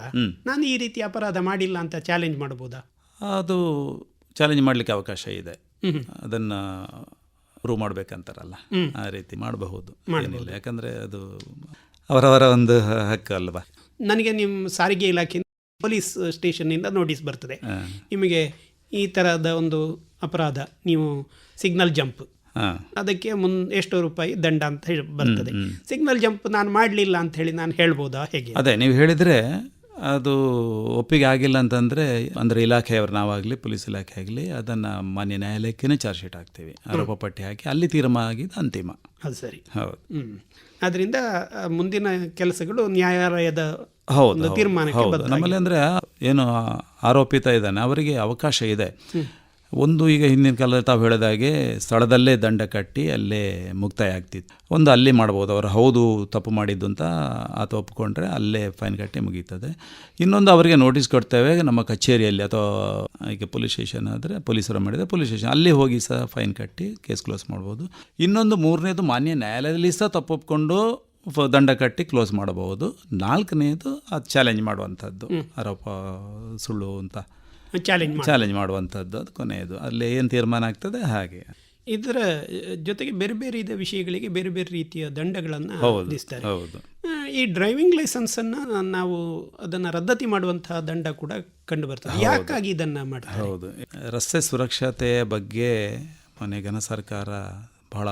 ನಾನು ಈ ರೀತಿ ಅಪರಾಧ ಮಾಡಿಲ್ಲ ಅಂತ ಚಾಲೆಂಜ್ ಮಾಡ್ಬೋದಾ? ಅದು ಚಾಲೆಂಜ್ ಮಾಡಲಿಕ್ಕೆ ಅವಕಾಶ ಇದೆ. ಅದನ್ನು ಪ್ರೂವ್ ಮಾಡ್ಬೇಕಂತಾರಲ್ಲ. ಆ ರೀತಿ ಮಾಡಬಹುದು. ಏನಿಲ್ಲ ಯಾಕಂದರೆ ಅದು ಅವರವರ ಒಂದು ಹಕ್ಕು ಅಲ್ವಾ? ನನಗೆ ನಿಮ್ಮ ಸಾರಿಗೆ ಇಲಾಖೆ ಪೊಲೀಸ್ ಸ್ಟೇಷನ್ನಿಂದ ನೋಟಿಸ್ ಬರ್ತದೆ. ನಿಮಗೆ ಈ ಥರದ ಒಂದು ಅಪರಾಧ ನೀವು ಸಿಗ್ನಲ್ ಜಂಪ್ ಅದಕ್ಕೆ ಮುನ್ ಎಷ್ಟು ರೂಪಾಯಿ ದಂಡ ಅಂತ ಹೇಳಿ ಬರ್ತದೆ. ಸಿಗ್ನಲ್ ಜಂಪ್ ನಾನು ಮಾಡಲಿಲ್ಲ ಅಂತ ಹೇಳಿ ನಾನು ಹೇಳ್ಬೋದಾ ಹೇಗೆ? ಅದೇ ನೀವು ಹೇಳಿದರೆ ಅದು ಒಪ್ಪಿಗೆ ಆಗಿಲ್ಲ ಅಂತಂದರೆ ಅಂದರೆ ಇಲಾಖೆಯವರು ನಾವಾಗಲಿ ಪೊಲೀಸ್ ಇಲಾಖೆ ಆಗಲಿ ಅದನ್ನು ಮಾನ್ಯ ನ್ಯಾಯಾಲಯಕ್ಕೇ ಚಾರ್ಜ್ ಶೀಟ್ ಹಾಕ್ತೀವಿ. ಆರೋಪ ಪಟ್ಟಿ ಹಾಕಿ ಅಲ್ಲಿ ತೀರ್ಮಾನ ಆಗಿದ್ದು ಅಂತಿಮ. ಅದು ಸರಿ. ಹೌದು. ಅದರಿಂದ ಮುಂದಿನ ಕೆಲಸಗಳು ನ್ಯಾಯಾಲಯದ ಹೌದು ತೀರ್ಮಾನ ನಮ್ಮಲ್ಲಿ ಅಂದರೆ ಏನು ಆರೋಪಿತ ಇದ್ದಾನೆ ಅವರಿಗೆ ಅವಕಾಶ ಇದೆ. ಒಂದು ಈಗ ಹಿಂದಿನ ಕಾಲದಲ್ಲಿ ತಾವು ಹೇಳಿದಾಗೆ ಸ್ಥಳದಲ್ಲೇ ದಂಡ ಕಟ್ಟಿ ಅಲ್ಲೇ ಮುಕ್ತಾಯ ಆಗ್ತಿತ್ತು ಒಂದು ಅಲ್ಲಿ ಮಾಡ್ಬೋದು ಅವರು ಹೌದು ತಪ್ಪು ಮಾಡಿದ್ದು ಅಂತ ಆತ ಒಪ್ಕೊಂಡ್ರೆ ಅಲ್ಲೇ ಫೈನ್ ಕಟ್ಟಿ ಮುಗೀತದೆ. ಇನ್ನೊಂದು ಅವರಿಗೆ ನೋಟಿಸ್ ಕೊಡ್ತೇವೆ ನಮ್ಮ ಕಚೇರಿಯಲ್ಲಿ ಅಥವಾ ಈಗ ಪೊಲೀಸ್ ಸ್ಟೇಷನ್ ಆದರೆ ಪೊಲೀಸರು ಮಾಡಿದರೆ ಪೊಲೀಸ್ ಸ್ಟೇಷನ್ ಅಲ್ಲಿ ಹೋಗಿ ಸಹ ಫೈನ್ ಕಟ್ಟಿ ಕೇಸ್ ಕ್ಲೋಸ್ ಮಾಡ್ಬೋದು. ಇನ್ನೊಂದು ಮೂರನೇದು ಮಾನ್ಯ ನ್ಯಾಯಾಲಯದಲ್ಲಿ ಸಹ ತಪ್ಪು ಒಪ್ಕೊಂಡು ದಂಡ ಕಟ್ಟಿ ಕ್ಲೋಸ್ ಮಾಡಬಹುದು. ನಾಲ್ಕನೇದು ಅದು ಚಾಲೆಂಜ್ ಮಾಡುವಂಥದ್ದು ಆರೋಪ ಸುಳ್ಳು ಅಂತ. ಚಾಲೆಂಜ್ ಚಾಲೆಂಜ್ ಮಾಡುವಂಥದ್ದು ಅದು ಕೊನೆಯದು. ಅಲ್ಲಿ ಏನು ತೀರ್ಮಾನ ಆಗ್ತದೆ ಹಾಗೆ. ಇದರ ಜೊತೆಗೆ ಬೇರೆ ಬೇರೆ ಇದ ವಿಷಯಗಳಿಗೆ ಬೇರೆ ಬೇರೆ ರೀತಿಯ ದಂಡಗಳನ್ನು ಹೊಂದಿಸ್ತಾರೆ ವಿಧಿಸ್ತಾರೆ ಹೌದು. ಈ ಡ್ರೈವಿಂಗ್ ಲೈಸೆನ್ಸನ್ನು ನಾವು ಅದನ್ನು ರದ್ದತಿ ಮಾಡುವಂತಹ ದಂಡ ಕೂಡ ಕಂಡು ಬರ್ತದೆ ಯಾಕಾಗಿ ಇದನ್ನು ಮಾಡ್ತಾರೆ? ಹೌದು. ರಸ್ತೆ ಸುರಕ್ಷತೆಯ ಬಗ್ಗೆ ಮೊನ್ನೆ ಘನ ಸರ್ಕಾರ ಬಹಳ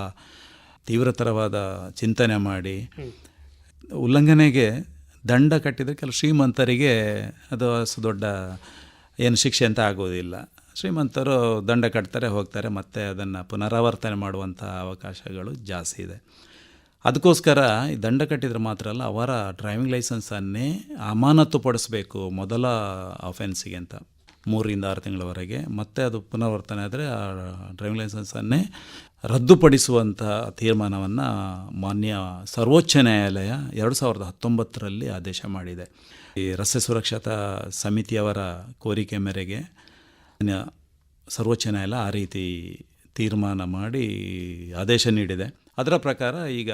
ತೀವ್ರತರವಾದ ಚಿಂತನೆ ಮಾಡಿ. ಉಲ್ಲಂಘನೆಗೆ ದಂಡ ಕಟ್ಟಿದರೆ ಕೆಲವು ಶ್ರೀಮಂತರಿಗೆ ಅದು ಅಷ್ಟು ದೊಡ್ಡ ಏನು ಶಿಕ್ಷೆ ಅಂತ ಆಗೋದಿಲ್ಲ. ಶ್ರೀಮಂತರು ದಂಡ ಕಟ್ತಾರೆ, ಹೋಗ್ತಾರೆ, ಮತ್ತೆ ಅದನ್ನು ಪುನರಾವರ್ತನೆ ಮಾಡುವಂಥ ಅವಕಾಶಗಳು ಜಾಸ್ತಿ ಇದೆ. ಅದಕ್ಕೋಸ್ಕರ ಈ ದಂಡ ಕಟ್ಟಿದ್ರೆ ಮಾತ್ರ ಅಲ್ಲ, ಅವರ ಡ್ರೈವಿಂಗ್ ಲೈಸೆನ್ಸನ್ನೇ ಅಮಾನತು ಪಡಿಸಬೇಕು ಮೊದಲ ಅಫೆನ್ಸಿಗೆ ಅಂತ. ಮೂರಿಂದ ಆರು ತಿಂಗಳವರೆಗೆ. ಮತ್ತೆ ಅದು ಪುನರಾವರ್ತನೆ ಆದರೆ ಆ ಡ್ರೈವಿಂಗ್ ಲೈಸೆನ್ಸನ್ನೇ ರದ್ದುಪಡಿಸುವಂಥ ತೀರ್ಮಾನವನ್ನು ಮಾನ್ಯ ಸರ್ವೋಚ್ಚ ನ್ಯಾಯಾಲಯ ಎರಡು ಸಾವಿರದ ಹತ್ತೊಂಬತ್ತರಲ್ಲಿ ಆದೇಶ ಮಾಡಿದೆ. ಈ ರಸ್ತೆ ಸುರಕ್ಷತಾ ಸಮಿತಿಯವರ ಕೋರಿಕೆ ಮೇರೆಗೆ ಸರ್ವೋಚ್ಚ ನ್ಯಾಯಾಲಯ ಆ ರೀತಿ ತೀರ್ಮಾನ ಮಾಡಿ ಆದೇಶ ನೀಡಿದೆ. ಅದರ ಪ್ರಕಾರ ಈಗ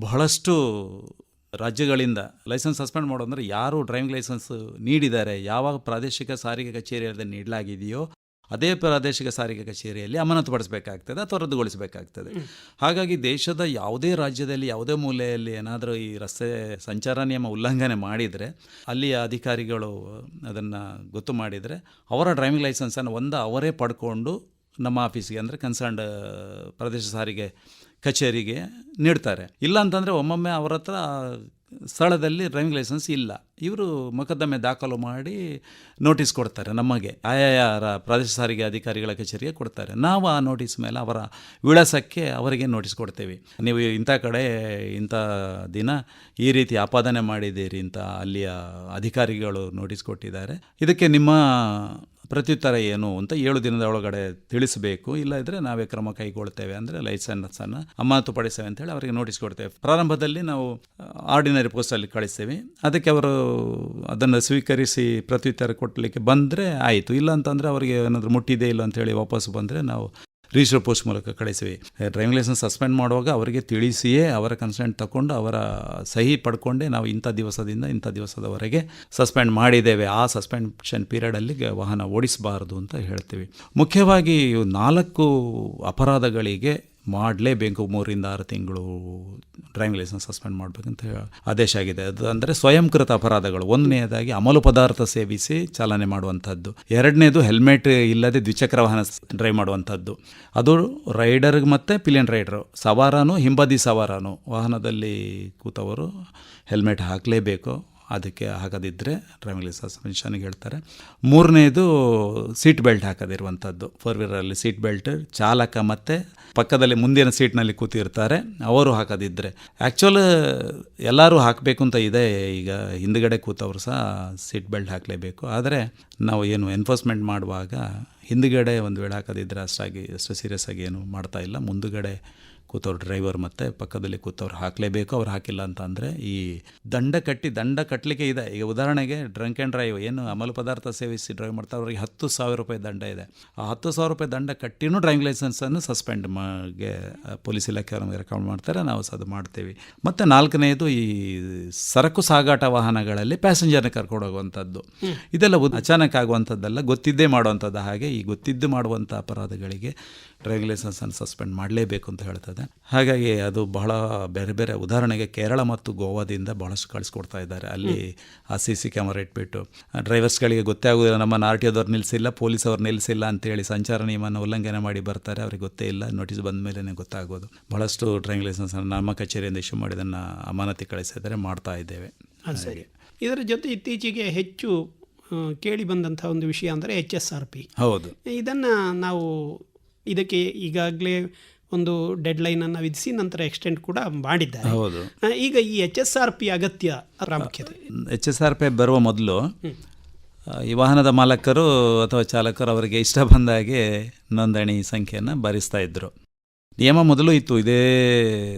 ಬಹಳಷ್ಟು ರಾಜ್ಯಗಳಿಂದ ಲೈಸೆನ್ಸ್ ಸಸ್ಪೆಂಡ್ ಮಾಡೋದಂದ್ರೆ ಯಾರು ಡ್ರೈವಿಂಗ್ ಲೈಸೆನ್ಸ್ ನೀಡಿದ್ದಾರೆ ಯಾವ ಪ್ರಾದೇಶಿಕ ಸಾರಿಗೆ ಕಚೇರಿಯಲ್ಲಿ ನೀಡಲಾಗಿದೆಯೋ ಅದೇ ಪ್ರಾದೇಶಿಕ ಸಾರಿಗೆ ಕಚೇರಿಯಲ್ಲಿ ಅಮಾನತುಪಡಿಸಬೇಕಾಗ್ತದೆ, ಅಥವಾ ರದ್ದುಗೊಳಿಸಬೇಕಾಗ್ತದೆ. ಹಾಗಾಗಿ ದೇಶದ ಯಾವುದೇ ರಾಜ್ಯದಲ್ಲಿ, ಯಾವುದೇ ಮೂಲೆಯಲ್ಲಿ ಏನಾದರೂ ಈ ರಸ್ತೆ ಸಂಚಾರ ನಿಯಮ ಉಲ್ಲಂಘನೆ ಮಾಡಿದರೆ, ಅಲ್ಲಿಯ ಅಧಿಕಾರಿಗಳು ಅದನ್ನು ಗೊತ್ತು ಮಾಡಿದರೆ, ಅವರ ಡ್ರೈವಿಂಗ್ ಲೈಸೆನ್ಸನ್ನು ಒಂದು ಅವರೇ ಪಡ್ಕೊಂಡು ನಮ್ಮ ಆಫೀಸಿಗೆ, ಅಂದರೆ ಕನ್ಸರ್ನ್ ಪ್ರದೇಶ ಸಾರಿಗೆ ಕಚೇರಿಗೆ ನೀಡ್ತಾರೆ. ಇಲ್ಲ ಅಂತಂದರೆ ಒಮ್ಮೊಮ್ಮೆ ಅವರ ಹತ್ರ ಸ್ಥಳದಲ್ಲಿ ಡ್ರೈವಿಂಗ್ ಲೈಸೆನ್ಸ್ ಇಲ್ಲ. ಇವರು ಮೊಕದ್ದಮೆ ದಾಖಲು ಮಾಡಿ ನೋಟಿಸ್ ಕೊಡ್ತಾರೆ ನಮಗೆ. ಆಯಾಯ ಪ್ರಾದೇಶಿಕ ಸಾರಿಗೆ ಅಧಿಕಾರಿಗಳ ಕಚೇರಿಗೆ ಕೊಡ್ತಾರೆ. ನಾವು ಆ ನೋಟಿಸ್ ಮೇಲೆ ಅವರ ವಿಳಾಸಕ್ಕೆ ಅವರಿಗೆ ನೋಟಿಸ್ ಕೊಡ್ತೇವೆ. ನೀವು ಇಂಥ ಕಡೆ ಇಂಥ ದಿನ ಈ ರೀತಿ ಆಪಾದನೆ ಮಾಡಿದ್ದೀರಿ ಅಂತ ಅಲ್ಲಿಯ ಅಧಿಕಾರಿಗಳು ನೋಟಿಸ್ ಕೊಟ್ಟಿದ್ದಾರೆ. ಇದಕ್ಕೆ ನಿಮ್ಮ ಪ್ರತ್ಯುತ್ತರ ಏನು ಅಂತ ಏಳು ದಿನದ ಒಳಗಡೆ ತಿಳಿಸಬೇಕು. ಇಲ್ಲದಿದ್ದರೆ ನಾವೇ ಕ್ರಮ ಕೈಗೊಳ್ತೇವೆ ಅಂದರೆ ಲೈಸೆನ್ಸನ್ನು ಅಂತ ಅಂತೇಳಿ ಅವರಿಗೆ ನೋಟಿಸ್ ಕೊಡ್ತೇವೆ. ಪ್ರಾರಂಭದಲ್ಲಿ ನಾವು ಆರ್ಡಿನರಿ ಪೋಸ್ಟಲ್ಲಿ ಕಳಿಸ್ತೇವೆ. ಅದಕ್ಕೆ ಅವರು ಅದನ್ನು ಸ್ವೀಕರಿಸಿ ಪ್ರತ್ಯುತ್ತರ ಕೊಟ್ಟಲಿಕ್ಕೆ ಬಂದರೆ ಆಯಿತು. ಇಲ್ಲ ಅಂತಂದರೆ ಅವರಿಗೆ ಏನಾದರೂ ಮುಟ್ಟಿದೆ ಇಲ್ಲ ಅಂತೇಳಿ ವಾಪಸ್ ಬಂದರೆ ನಾವು ರಿಜಿಸ್ಟರ್ ಪೋಸ್ಟ್ ಮೂಲಕ ಕಳಿಸಿವಿ. ಡ್ರೈವಿಂಗ್ ಲೈಸೆನ್ಸ್ ಸಸ್ಪೆಂಡ್ ಮಾಡುವಾಗ ಅವರಿಗೆ ತಿಳಿಸಿಯೇ ಅವರ ಕನ್ಸೆಂಟ್ ತಗೊಂಡು ಅವರ ಸಹಿ ಪಡ್ಕೊಂಡೆ ನಾವು ಇಂಥ ದಿವಸದಿಂದ ಇಂಥ ದಿವಸದವರೆಗೆ ಸಸ್ಪೆಂಡ್ ಮಾಡಿದ್ದೇವೆ. ಆ ಸಸ್ಪೆನ್ಷನ್ ಪೀರಿಯಡಲ್ಲಿ ವಾಹನ ಓಡಿಸಬಾರದು ಅಂತ ಹೇಳ್ತೀವಿ. ಮುಖ್ಯವಾಗಿ ನಾಲ್ಕು ಅಪರಾಧಗಳಿಗೆ ಮಾಡಲೇಬೇಕು ಮೂರಿಂದ ಆರು ತಿಂಗಳು ಡ್ರೈವಿಂಗ್ ಲೈಸೆನ್ಸ್ ಸಸ್ಪೆಂಡ್ ಮಾಡಬೇಕಂತ ಆದೇಶ ಆಗಿದೆ. ಅದು ಅಂದರೆ ಸ್ವಯಂಕೃತ ಅಪರಾಧಗಳು. ಒಂದನೆಯದಾಗಿ ಅಮಲು ಪದಾರ್ಥ ಸೇವಿಸಿ ಚಾಲನೆ ಮಾಡುವಂಥದ್ದು. ಎರಡನೇದು ಹೆಲ್ಮೆಟ್ ಇಲ್ಲದೆ ದ್ವಿಚಕ್ರ ವಾಹನ ಡ್ರೈವ್ ಮಾಡುವಂಥದ್ದು. ಅದು ರೈಡರ್ಗೆ ಮತ್ತು ಪಿಲಿಯನ್ ರೈಡರು. ಸವಾರನು ಹಿಂಬದಿ ಸವಾರನು. ವಾಹನದಲ್ಲಿ ಕೂತವರು ಹೆಲ್ಮೆಟ್ ಹಾಕಲೇಬೇಕು. ಅದಕ್ಕೆ ಹಾಕದಿದ್ದರೆ ಡ್ರೈವಿಂಗ್ ಲೈಸೆನ್ಸ್ ಸಸ್ಪೆನ್ಷನ್ಗೆ ಹೇಳ್ತಾರೆ. ಮೂರನೇದು ಸೀಟ್ ಬೆಲ್ಟ್ ಹಾಕದಿರುವಂಥದ್ದು ಫೋರ್ ವೀಲರಲ್ಲಿ ಸೀಟ್ ಬೆಲ್ಟ್ ಚಾಲಕ ಮತ್ತು ಪಕ್ಕದಲ್ಲಿ ಮುಂದಿನ ಸೀಟ್ನಲ್ಲಿ ಕೂತಿರ್ತಾರೆ. ಅವರು ಹಾಕದಿದ್ದರೆ ಆ್ಯಕ್ಚುಲ್ ಎಲ್ಲರೂ ಹಾಕಬೇಕು ಅಂತ ಇದೆ. ಈಗ ಹಿಂದುಗಡೆ ಕೂತವರು ಸಹ ಸೀಟ್ ಬೆಲ್ಟ್ ಹಾಕಲೇಬೇಕು. ಆದರೆ ನಾವು ಏನು ಎನ್ಫೋರ್ಸ್ಮೆಂಟ್ ಮಾಡುವಾಗ ಹಿಂದುಗಡೆ ಒಂದು ವೇಳೆ ಹಾಕದಿದ್ದರೆ ಅಷ್ಟಾಗಿ, ಅಷ್ಟು ಸೀರಿಯಸ್ ಆಗಿ ಏನು ಮಾಡ್ತಾ ಇಲ್ಲ. ಮುಂದುಗಡೆ ಕೂತವ್ರು ಡ್ರೈವರ್ ಮತ್ತು ಪಕ್ಕದಲ್ಲಿ ಕೂತವ್ರು ಹಾಕಲೇಬೇಕು ಅವ್ರು ಹಾಕಿಲ್ಲ ಅಂತ ಅಂದರೆ ಈ ದಂಡ ಕಟ್ಟಿ ದಂಡ ಕಟ್ಟಲಿಕ್ಕೆ ಇದೆ. ಈಗ ಉದಾಹರಣೆಗೆ ಡ್ರಂಕ್ ಆ್ಯಂಡ್ ಡ್ರೈವ್ ಏನು ಅಮಲು ಪದಾರ್ಥ ಸೇವಿಸಿ ಡ್ರೈವ್ ಮಾಡ್ತಾರೆ ಅವ್ರಿಗೆ ಹತ್ತು ಸಾವಿರ ರೂಪಾಯಿ ದಂಡ ಇದೆ. ಆ ಹತ್ತು ಸಾವಿರ ರೂಪಾಯಿ ದಂಡ ಕಟ್ಟಿನೂ ಡ್ರೈವಿಂಗ್ ಲೈಸೆನ್ಸನ್ನು ಸಸ್ಪೆಂಡ್ಗೆ ಪೊಲೀಸ್ ಇಲಾಖೆ ನಮಗೆ ರೆಕಮೆಂಡ್ ಮಾಡ್ತಾರೆ. ನಾವು ಅದು ಮಾಡ್ತೀವಿ. ಮತ್ತು ನಾಲ್ಕನೆಯದು ಈ ಸರಕು ಸಾಗಾಟ ವಾಹನಗಳಲ್ಲಿ ಪ್ಯಾಸೆಂಜರ್ನ ಕರ್ಕೊಂಡು ಹೋಗುವಂಥದ್ದು. ಇದೆಲ್ಲ ಅಚಾನಕ್ ಆಗುವಂಥದ್ದಲ್ಲ ಗೊತ್ತಿದ್ದೇ ಮಾಡುವಂಥದ್ದು ಹಾಗೆ ಈ ಗೊತ್ತಿದ್ದು ಮಾಡುವಂಥ ಅಪರಾಧಗಳಿಗೆ ಡ್ರೈವಿಂಗ್ ಲೈಸೆನ್ಸನ್ನು ಸಸ್ಪೆಂಡ್ ಮಾಡಲೇಬೇಕು ಅಂತ ಹೇಳ್ತದೆ. ಹಾಗಾಗಿ ಅದು ಬಹಳ ಬೇರೆ ಬೇರೆ ಉದಾಹರಣೆಗೆ ಕೇರಳ ಮತ್ತು ಗೋವಾದಿಂದ ಬಹಳಷ್ಟು ಕಳಿಸ್ಕೊಡ್ತಾ ಇದ್ದಾರೆ. ಅಲ್ಲಿ ಆ ಸಿ ಸಿ ಕ್ಯಾಮರಾ ಇಟ್ಬಿಟ್ಟು ಡ್ರೈವರ್ಸ್ಗಳಿಗೆ ಗೊತ್ತೇ ಆಗೋದಿಲ್ಲ ನಮ್ಮ ಆರ್ ಟಿ ಓದವ್ರು ನಿಲ್ಲಿಸಿಲ್ಲ ಪೊಲೀಸ್ ಅವ್ರು ನಿಲ್ಲಿಸಿಲ್ಲ ಅಂತೇಳಿ ಸಂಚಾರ ನಿಯಮನ ಉಲ್ಲಂಘನೆ ಮಾಡಿ ಬರ್ತಾರೆ. ಅವ್ರಿಗೆ ಗೊತ್ತೇ ಇಲ್ಲ ನೋಟಿಸ್ ಬಂದ ಮೇಲೆ ಗೊತ್ತಾಗೋದು. ಬಹಳಷ್ಟು ಡ್ರೈವಿಂಗ್ ಲೈಸೆನ್ಸ್ ನಮ್ಮ ಕಚೇರಿಯಿಂದ ಇಶ್ಯೂ ಮಾಡಿದ್ದನ್ನು ಅಮಾನತಿ ಕಳಿಸಿದರೆ ಮಾಡ್ತಾ ಇದ್ದೇವೆ. ಸರಿ. ಇದರ ಜೊತೆ ಇತ್ತೀಚೆಗೆ ಹೆಚ್ಚು ಕೇಳಿ ಬಂದಂಥ ಒಂದು ವಿಷಯ ಅಂದರೆ ಎಚ್ ಎಸ್ ಆರ್ ಪಿ. ಹೌದು. ಇದನ್ನು ನಾವು ಇದಕ್ಕೆ ಈಗಾಗಲೇ ಒಂದು ಡೆಡ್ಲೈನನ್ನು ವಿಧಿಸಿ ನಂತರ ಎಕ್ಸ್ಟೆಂಡ್ ಕೂಡ ಮಾಡಿದ್ದಾರೆ. ಹೌದು. ಈಗ ಈ ಎಚ್ ಎಸ್ ಆರ್ ಪಿ ಅಗತ್ಯ ಪ್ರಾಮುಖ್ಯತೆ. ಎಚ್ ಎಸ್ ಆರ್ ಪಿ ಬರುವ ಮೊದಲು ಈ ವಾಹನದ ಮಾಲಕರು ಅಥವಾ ಚಾಲಕರು ಅವರಿಗೆ ಇಷ್ಟ ಬಂದ ಹಾಗೆ ನೋಂದಣಿ ಸಂಖ್ಯೆಯನ್ನು ಭರಿಸ್ತಾ ಇದ್ದರು ನಿಯಮ ಮೊದಲು ಇತ್ತು ಇದೇ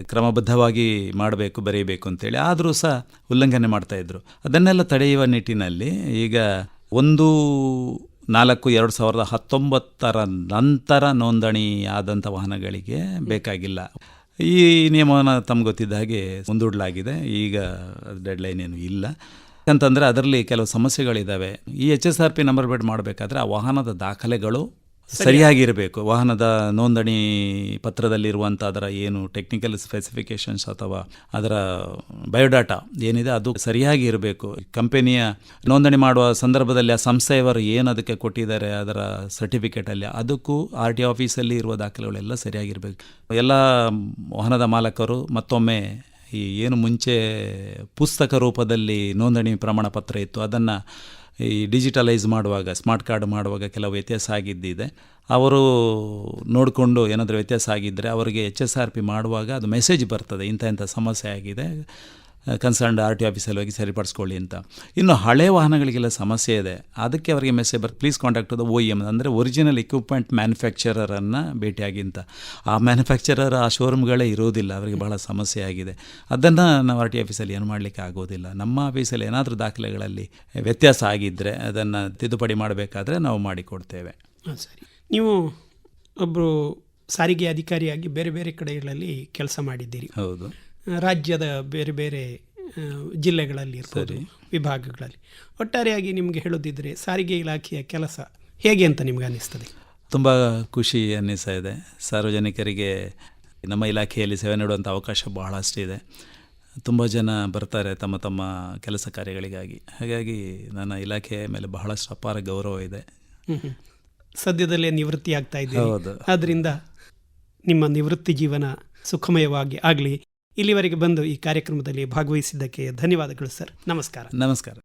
ಕ್ರಮಬದ್ಧವಾಗಿ ಮಾಡಬೇಕು ಬರೀಬೇಕು ಅಂತೇಳಿ. ಆದರೂ ಸಹ ಉಲ್ಲಂಘನೆ ಮಾಡ್ತಾಯಿದ್ರು ಅದನ್ನೆಲ್ಲ ತಡೆಯುವ ನಿಟ್ಟಿನಲ್ಲಿ ಈಗ ಒಂದು ನಾಲ್ಕು ಎರಡು ಸಾವಿರದ ಹತ್ತೊಂಬತ್ತರ ನಂತರ ನೋಂದಣಿಯಾದಂಥ ವಾಹನಗಳಿಗೆ ಬೇಕಾಗಿಲ್ಲ. ಈ ನಿಯಮವನ್ನು ತಮ್ಗೆ ಗೊತ್ತಿದ್ದ ಹಾಗೆ ಮುಂದೂಡಲಾಗಿದೆ. ಈಗ ಡೆಡ್ಲೈನ್ ಏನು ಇಲ್ಲ. ಯಾಕಂತಂದರೆ ಅದರಲ್ಲಿ ಕೆಲವು ಸಮಸ್ಯೆಗಳಿದ್ದಾವೆ ಈ H S R P number ಬೇಡ್ ಮಾಡಬೇಕಾದ್ರೆ ಆ ವಾಹನದ ದಾಖಲೆಗಳು ಸರಿಯಾಗಿರಬೇಕು. ವಾಹನದ ನೋಂದಣಿ ಪತ್ರದಲ್ಲಿರುವಂಥ ಅದರ ಏನು ಟೆಕ್ನಿಕಲ್ ಸ್ಪೆಸಿಫಿಕೇಶನ್ಸ್ ಅಥವಾ ಅದರ ಬಯೋಡಾಟಾ ಏನಿದೆ ಅದು ಸರಿಯಾಗಿ ಇರಬೇಕು ಕಂಪನಿಯ ನೋಂದಣಿ ಮಾಡುವ ಸಂದರ್ಭದಲ್ಲಿ ಆ ಸಂಸ್ಥೆಯವರು ಏನು ಅದಕ್ಕೆ ಕೊಟ್ಟಿದ್ದಾರೆ ಅದರ ಸರ್ಟಿಫಿಕೇಟಲ್ಲಿ ಅದಕ್ಕೂ ಆರ್ ಟಿ ಆಫೀಸಲ್ಲಿ ಇರುವ ದಾಖಲೆಗಳೆಲ್ಲ ಸರಿಯಾಗಿರಬೇಕು. ಎಲ್ಲ ವಾಹನದ ಮಾಲಕರು ಮತ್ತೊಮ್ಮೆ ಈ ಏನು ಮುಂಚೆ ಪುಸ್ತಕ ರೂಪದಲ್ಲಿ ನೋಂದಣಿ ಪ್ರಮಾಣ ಪತ್ರ ಇತ್ತು, ಅದನ್ನು ಈ ಡಿಜಿಟಲೈಸ್ ಮಾಡುವಾಗ, ಸ್ಮಾರ್ಟ್ ಕಾರ್ಡ್ ಮಾಡುವಾಗ ಕೆಲವು ವ್ಯತ್ಯಾಸ ಆಗಿದ್ದಿದೆ. ಅವರು ನೋಡಿಕೊಂಡು ಏನಾದರೂ ವ್ಯತ್ಯಾಸ ಆಗಿದ್ದರೆ ಅವರಿಗೆ ಎಚ್ ಎಸ್ ಆರ್ ಪಿ ಮಾಡುವಾಗ ಅದು ಮೆಸೇಜ್ ಬರ್ತದೆ, ಇಂಥ ಇಂಥ ಸಮಸ್ಯೆ ಆಗಿದೆ. ಕನ್ಸರ್ನ್ಡ್ ಆರ್ ಟಿ ಆಫೀಸಲ್ಲಿ ಹೋಗಿ ಸರಿಪಡಿಸ್ಕೊಳ್ಳಿ ಅಂತ. ಇನ್ನು ಹಳೆ ವಾಹನಗಳಿಗೆಲ್ಲ ಸಮಸ್ಯೆ ಇದೆ. ಅದಕ್ಕೆ ಅವರಿಗೆ ಮೆಸೇಜ್ ಬರ್ please contact the O E M ಅಂದರೆ ಒರಿಜಿನಲ್ ಇಕ್ವಿಪ್ಮೆಂಟ್ ಮ್ಯಾನುಫ್ಯಾಕ್ಚರರನ್ನು ಭೇಟಿಯಾಗಿ ಅಂತ. ಆ ಮ್ಯಾನುಫ್ಯಾಕ್ಚರರ್ ಆ ಶೋರೂಮ್ಗಳೇ ಇರೋದಿಲ್ಲ. ಅವರಿಗೆ ಬಹಳ ಸಮಸ್ಯೆ ಆಗಿದೆ. ಅದನ್ನು ನಾವು ಆರ್ ಟಿ ಆಫೀಸಲ್ಲಿ ಏನು ಮಾಡಲಿಕ್ಕೆ ಆಗೋದಿಲ್ಲ. ನಮ್ಮ ಆಫೀಸಲ್ಲಿ ಏನಾದರೂ ದಾಖಲೆಗಳಲ್ಲಿ ವ್ಯತ್ಯಾಸ ಆಗಿದ್ದರೆ ಅದನ್ನು ತಿದ್ದುಪಡಿ ಮಾಡಬೇಕಾದ್ರೆ ನಾವು ಮಾಡಿಕೊಡ್ತೇವೆ. ಹಾಂ ಸರಿ. ನೀವು ಒಬ್ಬರು ಸಾರಿಗೆ ಅಧಿಕಾರಿಯಾಗಿ ಬೇರೆ ಬೇರೆ ಕಡೆಗಳಲ್ಲಿ ಕೆಲಸ ಮಾಡಿದ್ದೀರಿ. ಹೌದು. ರಾಜ್ಯದ ಬೇರೆ ಬೇರೆ ಜಿಲ್ಲೆಗಳಲ್ಲಿ ಇರ್ಬೋದು ವಿಭಾಗಗಳಲ್ಲಿ. ಒಟ್ಟಾರೆಯಾಗಿ ನಿಮಗೆ ಹೇಳೋದಿದ್ರೆ ಸಾರಿಗೆ ಇಲಾಖೆಯ ಕೆಲಸ ಹೇಗೆ ಅಂತ ನಿಮ್ಗೆ ಅನ್ನಿಸ್ತದೆ? ತುಂಬ ಖುಷಿ ಅನ್ನಿಸ್ತಾ ಇದೆ. ಸಾರ್ವಜನಿಕರಿಗೆ ನಮ್ಮ ಇಲಾಖೆಯಲ್ಲಿ ಸೇವೆ ನೀಡುವಂಥ ಅವಕಾಶ ಬಹಳಷ್ಟಿದೆ ತುಂಬ ಜನ ಬರ್ತಾರೆ ತಮ್ಮ ತಮ್ಮ ಕೆಲಸ ಕಾರ್ಯಗಳಿಗಾಗಿ. ಹಾಗಾಗಿ ನನ್ನ ಇಲಾಖೆಯ ಮೇಲೆ ಬಹಳಷ್ಟು ಅಪಾರ ಗೌರವ ಇದೆ. ಸದ್ಯದಲ್ಲೇ ನಿವೃತ್ತಿ ಆಗ್ತಾ ಇದೆ ಹೌದು. ಆದ್ದರಿಂದ ನಿಮ್ಮ ನಿವೃತ್ತಿ ಜೀವನ ಸುಖಮಯವಾಗಿ ಆಗಲಿ. ಇಲ್ಲಿವರೆಗೆ ಬಂದು ಈ ಕಾರ್ಯಕ್ರಮದಲ್ಲಿ ಭಾಗವಹಿಸಿದ್ದಕ್ಕೆ ಧನ್ಯವಾದಗಳು ಸರ್. ನಮಸ್ಕಾರ. ನಮಸ್ಕಾರ.